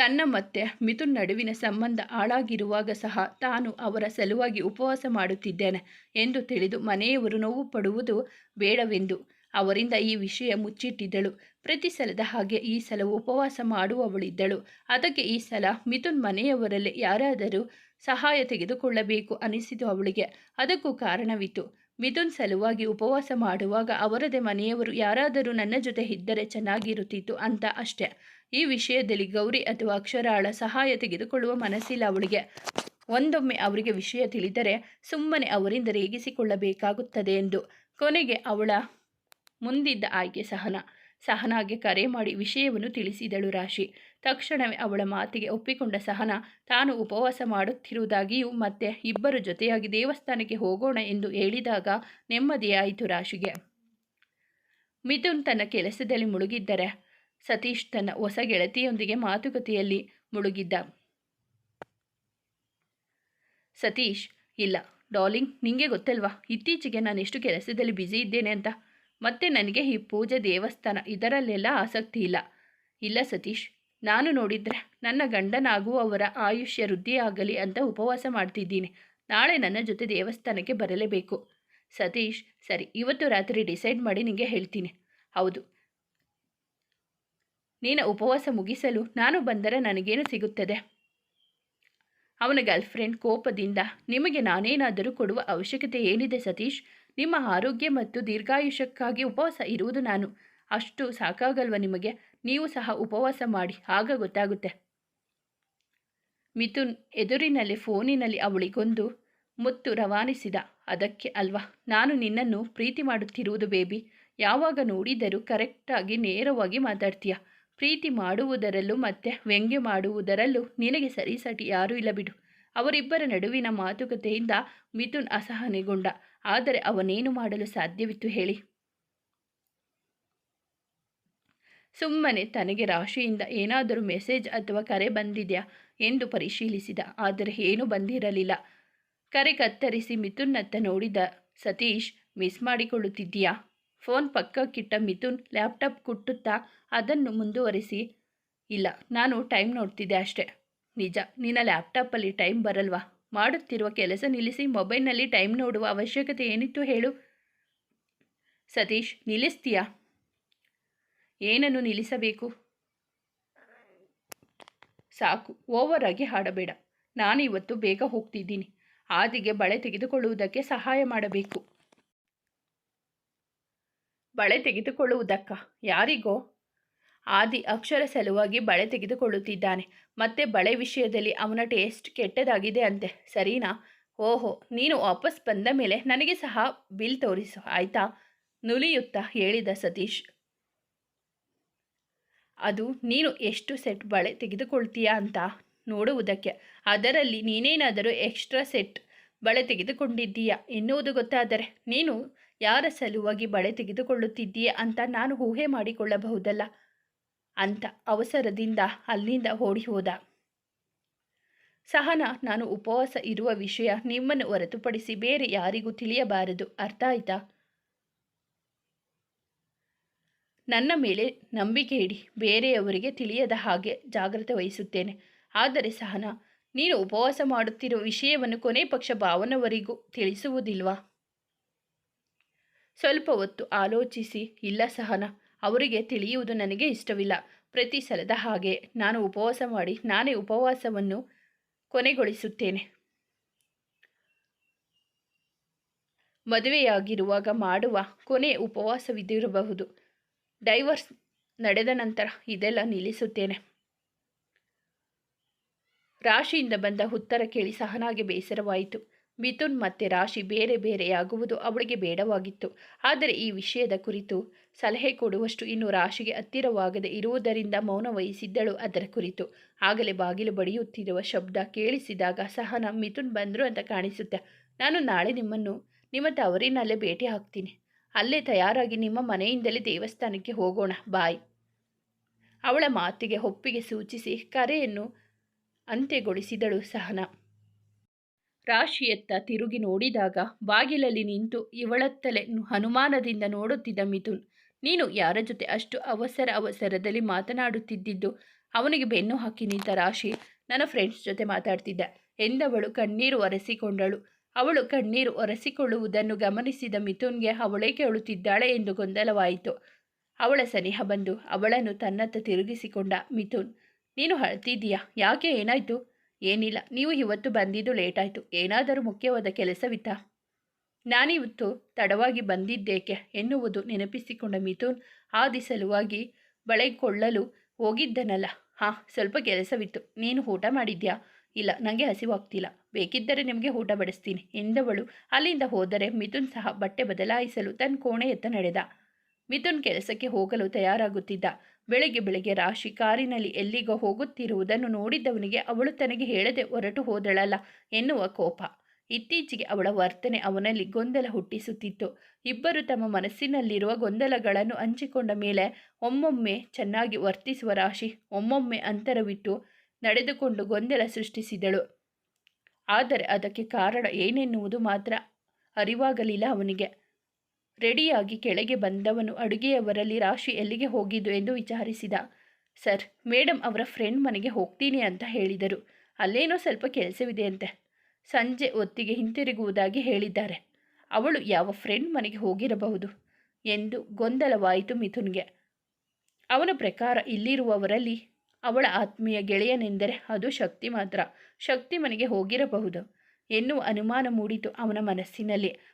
ತನ್ನ ಮತ್ತೆ ಮಿಥುನ್ ನಡುವಿನ ಸಂಬಂಧ ಹಾಳಾಗಿರುವಾಗ ಸಹ ತಾನು ಅವರ ಸಲುವಾಗಿ ಉಪವಾಸ ಮಾಡುತ್ತಿದ್ದೇನೆ ಎಂದು ತಿಳಿದು ಮನೆಯವರು ನೋವು ಪಡುವುದು ಬೇಡವೆಂದು ಅವರಿಂದ ಈ ವಿಷಯ ಮುಚ್ಚಿಟ್ಟಿದ್ದಳು. ಪ್ರತಿ ಸಲದ ಹಾಗೆ ಈ ಸಲ ಉಪವಾಸ ಮಾಡುವವಳಿದ್ದಳು ಅದಕ್ಕೆ ಈ ಸಲ ಮಿಥುನ್ ಮನೆಯವರಲ್ಲಿ ಯಾರಾದರೂ ಸಹಾಯ ತೆಗೆದುಕೊಳ್ಳಬೇಕು ಅನಿಸಿತು ಅವಳಿಗೆ. ಅದಕ್ಕೂ ಕಾರಣವಿತ್ತು. ಮಿಥುನ್ ಸಲುವಾಗಿ ಉಪವಾಸ ಮಾಡುವಾಗ ಅವರದೇ ಮನೆಯವರು ಯಾರಾದರೂ ನನ್ನ ಜೊತೆ ಇದ್ದರೆ ಚೆನ್ನಾಗಿರುತ್ತಿತ್ತು ಅಂತ ಅಷ್ಟೆ. ಈ ವಿಷಯದಲ್ಲಿ ಗೌರಿ ಅಥವಾ ಅಕ್ಷರಾಳ ಸಹಾಯ ತೆಗೆದುಕೊಳ್ಳುವ ಮನಸ್ಸಿಲ್ಲ ಅವಳಿಗೆ. ಒಂದೊಮ್ಮೆ ಅವರಿಗೆ ವಿಷಯ ತಿಳಿದರೆ ಸುಮ್ಮನೆ ಅವರಿಂದ ರೇಗಿಸಿಕೊಳ್ಳಬೇಕಾಗುತ್ತದೆ ಎಂದು ಕೊನೆಗೆ ಅವಳ ಮುಂದಿದ್ದ ಆಯ್ಕೆ ಸಹನ. ಸಹನಾಗೆ ಕರೆ ಮಾಡಿ ವಿಷಯವನ್ನು ತಿಳಿಸಿದಳು ರಾಶಿ. ತಕ್ಷಣವೇ ಅವಳ ಮಾತಿಗೆ ಒಪ್ಪಿಕೊಂಡ ಸಹನ, ತಾನು ಉಪವಾಸ ಮಾಡುತ್ತಿರುವುದಾಗಿಯೂ ಮತ್ತೆ ಇಬ್ಬರು ಜೊತೆಯಾಗಿ ದೇವಸ್ಥಾನಕ್ಕೆ ಹೋಗೋಣ ಎಂದು ಹೇಳಿದಾಗ ನೆಮ್ಮದಿಯಾಯಿತು ರಾಶಿಗೆ. ಮಿಥುನ್ ತನ್ನ ಕೆಲಸದಲ್ಲಿ ಮುಳುಗಿದ್ದರೆ ಸತೀಶ್ ತನ್ನ ಹೊಸ ಗೆಳತಿಯೊಂದಿಗೆ ಮಾತುಕತೆಯಲ್ಲಿ ಮುಳುಗಿದ್ದ. ಸತೀಶ್, ಇಲ್ಲ ಡಾಲಿಂಗ್ ನಿಂಗೆ ಗೊತ್ತಲ್ವಾ? ಇತ್ತೀಚೆಗೆ ನಾನು ಎಷ್ಟು ಕೆಲಸದಲ್ಲಿ ಬ್ಯುಸಿ ಇದ್ದೇನೆ ಅಂತ. ಮತ್ತೆ ನನಗೆ ಈ ಪೂಜೆ ದೇವಸ್ಥಾನ ಇದರಲ್ಲೆಲ್ಲ ಆಸಕ್ತಿ ಇಲ್ಲ. ಇಲ್ಲ ಸತೀಶ್, ನಾನು ನೋಡಿದರೆ ನನ್ನ ಗಂಡನಾಗುವವರ ಆಯುಷ್ಯ ವೃದ್ಧಿಯಾಗಲಿ ಅಂತ ಉಪವಾಸ ಮಾಡ್ತಿದ್ದೀನಿ. ನಾಳೆ ನನ್ನ ಜೊತೆ ದೇವಸ್ಥಾನಕ್ಕೆ ಬರಲೇಬೇಕು. ಸತೀಶ್, ಸರಿ, ಇವತ್ತು ರಾತ್ರಿ ಡಿಸೈಡ್ ಮಾಡಿ ನಿಮಗೆ ಹೇಳ್ತೀನಿ. ಹೌದು ನೀನ ಉಪವಾಸ ಮುಗಿಸಲು ನಾನು ಬಂದರೆ ನನಗೇನು ಸಿಗುತ್ತದೆ? ಅವನ ಗರ್ಲ್ಫ್ರೆಂಡ್ ಕೋಪದಿಂದ ನಿಮಗೆ ನಾನೇನಾದರೂ ಕೊಡುವ ಅವಶ್ಯಕತೆ ಏನಿದೆ ಸತೀಶ್? ನಿಮ್ಮ ಆರೋಗ್ಯ ಮತ್ತು ದೀರ್ಘಾಯುಷ್ಯಕ್ಕಾಗಿ ಉಪವಾಸ ಇರುವುದು ನಾನು. ಅಷ್ಟು ಸಾಕಾಗಲ್ವ ನಿಮಗೆ? ನೀವು ಸಹ ಉಪವಾಸ ಮಾಡಿ, ಆಗ ಗೊತ್ತಾಗುತ್ತೆ. ಮಿಥುನ್ ಎದುರಿನಲ್ಲಿ ಫೋನಿನಲ್ಲಿ ಅವಳಿಗೊಂದು ಮುತ್ತು ರವಾನಿಸಿದ. ಅದಕ್ಕೆ ಅಲ್ವಾ? ನಾನು ನಿನ್ನನ್ನು ಪ್ರೀತಿ ಮಾಡುತ್ತಿರುವುದು ಬೇಬಿ. ಯಾವಾಗ ನೋಡಿದರೂ ಕರೆಕ್ಟಾಗಿ ನೇರವಾಗಿ ಮಾತಾಡ್ತೀಯ? ಪ್ರೀತಿ ಮಾಡುವುದರಲ್ಲೂ ಮತ್ತೆ ವ್ಯಂಗ್ಯ ಮಾಡುವುದರಲ್ಲೂ ನಿನಗೆ ಸರಿಸಟಿ ಯಾರೂ ಇಲ್ಲ ಬಿಡು. ಅವರಿಬ್ಬರ ನಡುವಿನ ಮಾತುಕತೆಯಿಂದ ಮಿಥುನ್ ಅಸಹನೆಗೊಂಡ. ಆದರೆ ಅವನೇನು ಮಾಡಲು ಸಾಧ್ಯವಿತ್ತು ಹೇಳಿ? ಸುಮ್ಮನೆ ತನಗೆ ರಾಶಿಯಿಂದ ಏನಾದರೂ ಮೆಸೇಜ್ ಅಥವಾ ಕರೆ ಬಂದಿದೆಯಾ ಎಂದು ಪರಿಶೀಲಿಸಿದ. ಆದರೆ ಏನೂ ಬಂದಿರಲಿಲ್ಲ. ಕರೆ ಕತ್ತರಿಸಿ ಮಿಥುನ್ನತ್ತ ನೋಡಿದ ಸತೀಶ್, ಮಿಸ್ ಮಾಡಿಕೊಳ್ಳುತ್ತಿದ್ದೀಯಾ? ಫೋನ್ ಪಕ್ಕಕ್ಕಿಟ್ಟ ಮಿಥುನ್ ಲ್ಯಾಪ್ಟಾಪ್ ಕುಟ್ಟುತ್ತಾ ಅದನ್ನು ಮುಂದುವರಿಸಿ, ಇಲ್ಲ, ನಾನು ಟೈಮ್ ನೋಡ್ತಿದ್ದೆ ಅಷ್ಟೇ. ನಿಜ, ನಿನ್ನ ಲ್ಯಾಪ್ಟಾಪಲ್ಲಿ ಟೈಮ್ ಬರಲ್ವಾ? ಮಾಡುತ್ತಿರುವ ಕೆಲಸ ನಿಲ್ಲಿಸಿ ಮೊಬೈಲ್ನಲ್ಲಿ ಟೈಮ್ ನೋಡುವ ಅವಶ್ಯಕತೆ ಏನಿತ್ತು ಹೇಳು. ಸತೀಶ್, ನಿಲ್ಲಿಸ್ತೀಯಾ? ಏನನ್ನು ನಿಲ್ಲಿಸಬೇಕು? ಸಾಕು, ಓವರ್ ಆಗಿ ಹಾಡಬೇಡ. ನಾನು ಇವತ್ತು ಬೇಗ ಹೋಗ್ತಿದ್ದೀನಿ. ಆದಿಗೆ ಬಳೆ ತೆಗೆದುಕೊಳ್ಳುವುದಕ್ಕೆ ಸಹಾಯ ಮಾಡಬೇಕು. ಬಳೆ ತೆಗೆದುಕೊಳ್ಳುವುದಕ್ಕ? ಯಾರಿಗೋ? ಆದಿ ಅಕ್ಷರ ಸಲುವಾಗಿ ಬಳೆ ತೆಗೆದುಕೊಳ್ಳುತ್ತಿದ್ದಾನೆ. ಮತ್ತೆ ಬಳೆ ವಿಷಯದಲ್ಲಿ ಅವನ ಟೇಸ್ಟ್ ಕೆಟ್ಟದಾಗಿದೆ ಅಂತೆ. ಸರಿನಾ? ಓಹೋ, ನೀನು ವಾಪಸ್ ಬಂದ ಮೇಲೆ ನನಗೆ ಸಹ ಬಿಲ್ ತೋರಿಸು, ಆಯ್ತಾ? ನುಲಿಯುತ್ತಾ ಹೇಳಿದ ಸತೀಶ್. ಅದು, ನೀನು ಎಷ್ಟು ಸೆಟ್ ಬಳೆ ತೆಗೆದುಕೊಳ್ತೀಯಾ ಅಂತ ನೋಡುವುದಕ್ಕೆ. ಅದರಲ್ಲಿ ನೀನೇನಾದರೂ ಎಕ್ಸ್ಟ್ರಾ ಸೆಟ್ ಬಳೆ ತೆಗೆದುಕೊಂಡಿದ್ದೀಯಾ ಎನ್ನುವುದು ಗೊತ್ತಾದರೆ, ನೀನು ಯಾರ ಸಲುವಾಗಿ ಬಳೆ ತೆಗೆದುಕೊಳ್ಳುತ್ತಿದ್ದೀಯಾ ಅಂತ ನಾನು ಊಹೆ ಮಾಡಿಕೊಳ್ಳಬಹುದಲ್ಲ? ಅಂತ ಅವಸರದಿಂದ ಅಲ್ಲಿಂದ ಓಡಿ ಹೋದ. ಸಹನ, ನಾನು ಉಪವಾಸ ಇರುವ ವಿಷಯ ನಿಮ್ಮನ್ನು ಹೊರತುಪಡಿಸಿ ಬೇರೆ ಯಾರಿಗೂ ತಿಳಿಯಬಾರದು. ಅರ್ಥ ಆಯ್ತಾ? ನನ್ನ ಮೇಲೆ ನಂಬಿಕೆ ಇಡಿ. ಬೇರೆಯವರಿಗೆ ತಿಳಿಯದ ಹಾಗೆ ಜಾಗ್ರತೆ ವಹಿಸುತ್ತೇನೆ. ಆದರೆ ಸಹನ, ನೀನು ಉಪವಾಸ ಮಾಡುತ್ತಿರುವ ವಿಷಯವನ್ನು ಕೊನೆ ಪಕ್ಷ ಭಾವನವರಿಗೂ ತಿಳಿಸುವುದಿಲ್ವಾ? ಸ್ವಲ್ಪ ಹೊತ್ತು ಆಲೋಚಿಸಿ, ಇಲ್ಲ ಸಹನ, ಅವರಿಗೆ ತಿಳಿಯುವುದು ನನಗೆ ಇಷ್ಟವಿಲ್ಲ. ಪ್ರತಿ ಸಲದ ಹಾಗೆ ನಾನು ಉಪವಾಸ ಮಾಡಿ ನಾನೇ ಉಪವಾಸವನ್ನು ಕೊನೆಗೊಳಿಸುತ್ತೇನೆ. ಮದುವೆಯಾಗಿರುವಾಗ ಮಾಡುವ ಕೊನೆ ಉಪವಾಸವಿದಿರಬಹುದು ಡೈವರ್ಸ್ ನಡೆದ ನಂತರ ಇದೆಲ್ಲ ನಿಲ್ಲಿಸುತ್ತೇನೆ. ರಾಶಿಯಿಂದ ಬಂದ ಉತ್ತರ ಕೇಳಿ ಸಹನಾಗೆ ಬೇಸರವಾಯಿತು. ಮಿಥುನ್ ಮತ್ತೆ ರಾಶಿ ಬೇರೆ ಬೇರೆಯಾಗುವುದು ಅವಳಿಗೆ ಬೇಡವಾಗಿತ್ತು. ಆದರೆ ಈ ವಿಷಯದ ಕುರಿತು ಸಲಹೆ ಕೊಡುವಷ್ಟು ಇನ್ನು ರಾಶಿಗೆ ಹತ್ತಿರವಾಗದೆ ಇರುವುದರಿಂದ ಮೌನ ವಹಿಸಿದ್ದಳು ಅದರ ಕುರಿತು. ಆಗಲೇ ಬಾಗಿಲು ಬಡಿಯುತ್ತಿರುವ ಶಬ್ದ ಕೇಳಿಸಿದಾಗ ಸಹನ, ಮಿಥುನ್ ಬಂದರು ಅಂತ ಕಾಣಿಸುತ್ತೆ? ನಾನು ನಾಳೆ ನಿಮ್ಮನ್ನು, ನಿಮ್ಮ ತವರಿನಲ್ಲೇ ಭೇಟಿ ಹಾಕ್ತೀನಿ. ಅಲ್ಲೇ ತಯಾರಾಗಿ ನಿಮ್ಮ ಮನೆಯಿಂದಲೇ ದೇವಸ್ಥಾನಕ್ಕೆ ಹೋಗೋಣ, ಬಾಯ್. ಅವಳ ಮಾತಿಗೆ ಒಪ್ಪಿಗೆ ಸೂಚಿಸಿ ಕರೆಯನ್ನು ಅಂತ್ಯಗೊಳಿಸಿದಳು ಸಹನ. ರಾಶಿಯತ್ತ ತಿರುಗಿ ನೋಡಿದಾಗ ಬಾಗಿಲಲ್ಲಿ ನಿಂತು ಇವಳತ್ತಲೆ ಹನುಮಾನದಿಂದ ನೋಡುತ್ತಿದ್ದ ಮಿಥುನ್. ನೀನು ಯಾರ ಜೊತೆ ಅಷ್ಟು ಅವಸರ ಅವಸರದಲ್ಲಿ ಮಾತನಾಡುತ್ತಿದ್ದಿದ್ದು? ಅವನಿಗೆ ಬೆನ್ನು ಹಾಕಿ ನಿಂತ ರಾಶಿ ನನ್ನ ಫ್ರೆಂಡ್ಸ್ ಜೊತೆ ಮಾತಾಡ್ತಿದ್ದ. ಎಂದವಳು ಕಣ್ಣೀರು ಒರೆಸಿಕೊಂಡಳು. ಅವಳು ಕಣ್ಣೀರು ಒರೆಸಿಕೊಳ್ಳುವುದನ್ನು ಗಮನಿಸಿದ ಮಿಥುನ್ಗೆ ಅವಳೇ ಕೇಳುತ್ತಿದ್ದಾಳೆ ಎಂದು ಗೊಂದಲವಾಯಿತು. ಅವಳ ಸನಿಹ ಬಂದು ಅವಳನ್ನು ತನ್ನತ್ತ ತಿರುಗಿಸಿಕೊಂಡ ಮಿಥುನ್, ನೀನು ಅಳ್ತಿದ್ದೀಯಾ? ಯಾಕೆ ಏನಾಯಿತು? ಏನಿಲ್ಲ, ನೀವು ಇವತ್ತು ಬಂದಿದ್ದು ಲೇಟಾಯಿತು. ಏನಾದರೂ ಮುಖ್ಯವಾದ ಕೆಲಸವಿತ್ತಾ? ನಾನಿವತ್ತು ತಡವಾಗಿ ಬಂದಿದ್ದೇಕೆ ಎನ್ನುವುದು ನೆನಪಿಸಿಕೊಂಡ ಮಿಥುನ್ ಆದಿ ಸಲುವಾಗಿ ಬಳೆಕೊಳ್ಳಲು ಹೋಗಿದ್ದನಲ್ಲ. ಹಾಂ, ಸ್ವಲ್ಪ ಕೆಲಸವಿತ್ತು. ನೀನು ಊಟ ಮಾಡಿದ್ಯಾ? ಇಲ್ಲ ನನಗೆ ಹಸಿವಾಗ್ತಿಲ್ಲ. ಬೇಕಿದ್ದರೆ ನಿಮಗೆ ಊಟ ಬಡಿಸ್ತೀನಿ ಎಂದವಳು. ಅಲ್ಲಿಂದ ಹೋದರೆ ಮಿಥುನ್ ಸಹ ಬಟ್ಟೆ ಬದಲಾಯಿಸಲು ತನ್ನ ಕೋಣೆಯತ್ತ ನಡೆದ. ಮಿಥುನ್ ಕೆಲಸಕ್ಕೆ ಹೋಗಲು ತಯಾರಾಗುತ್ತಿದ್ದ. ಬೆಳಗ್ಗೆ ಬೆಳಗ್ಗೆ ರಾಶಿ ಕಾರಿನಲ್ಲಿ ಎಲ್ಲಿಗೋ ಹೋಗುತ್ತಿರುವುದನ್ನು ನೋಡಿದವನಿಗೆ ಅವಳು ತನಗೆ ಹೇಳದೆ ಹೊರಟು ಹೋದಳಲ್ಲ ಎನ್ನುವ ಕೋಪ. ಇತ್ತೀಚೆಗೆ ಅವಳ ವರ್ತನೆ ಅವನಲ್ಲಿ ಗೊಂದಲ ಹುಟ್ಟಿಸುತ್ತಿತ್ತು. ಇಬ್ಬರು ತಮ್ಮ ಮನಸ್ಸಿನಲ್ಲಿರುವ ಗೊಂದಲಗಳನ್ನು ಹಂಚಿಕೊಂಡ ಮೇಲೆ ಒಮ್ಮೊಮ್ಮೆ ಚೆನ್ನಾಗಿ ವರ್ತಿಸುವ ರಾಶಿ ಒಮ್ಮೊಮ್ಮೆ ಅಂತರವಿಟ್ಟು ನಡೆದುಕೊಂಡು ಗೊಂದಲ ಸೃಷ್ಟಿಸಿದಳು. ಆದರೆ ಅದಕ್ಕೆ ಕಾರಣ ಏನೆನ್ನುವುದು ಮಾತ್ರ ಅರಿವಾಗಲಿಲ್ಲ ಅವನಿಗೆ. ರೆಡಿಯಾಗಿ ಕೆಳಗೆ ಬಂದವನು ಅಡುಗೆಯವರಲ್ಲಿ ರಾಶಿ ಎಲ್ಲಿಗೆ ಹೋಗಿದ್ದು ಎಂದು ವಿಚಾರಿಸಿದ. ಸರ್ ಮೇಡಮ್ ಅವರ ಫ್ರೆಂಡ್ ಮನೆಗೆ ಹೋಗ್ತೀನಿ ಅಂತ ಹೇಳಿದರು. ಅಲ್ಲೇನೋ ಸ್ವಲ್ಪ ಕೆಲಸವಿದೆಯಂತೆ. ಸಂಜೆ ಹೊತ್ತಿಗೆ ಹಿಂತಿರುಗುವುದಾಗಿ ಹೇಳಿದ್ದಾರೆ. ಅವಳು ಯಾವ ಫ್ರೆಂಡ್ ಮನೆಗೆ ಹೋಗಿರಬಹುದು? ಎಂದು ಗೊಂದಲವಾಯಿತು ಮಿಥುನ್ಗೆ. ಅವನ ಪ್ರಕಾರ ಇಲ್ಲಿರುವವರಲ್ಲಿ ಅವಳ ಆತ್ಮೀಯ ಗೆಳೆಯನೆಂದರೆ ಅದು ಶಕ್ತಿ ಮಾತ್ರ. ಶಕ್ತಿ ಮನೆಗೆ ಹೋಗಿರಬಹುದು. ಎನ್ನುವ ಅನುಮಾನ ಮೂಡಿತು ಅವನ ಮನಸ್ಸಿನಲ್ಲಿ.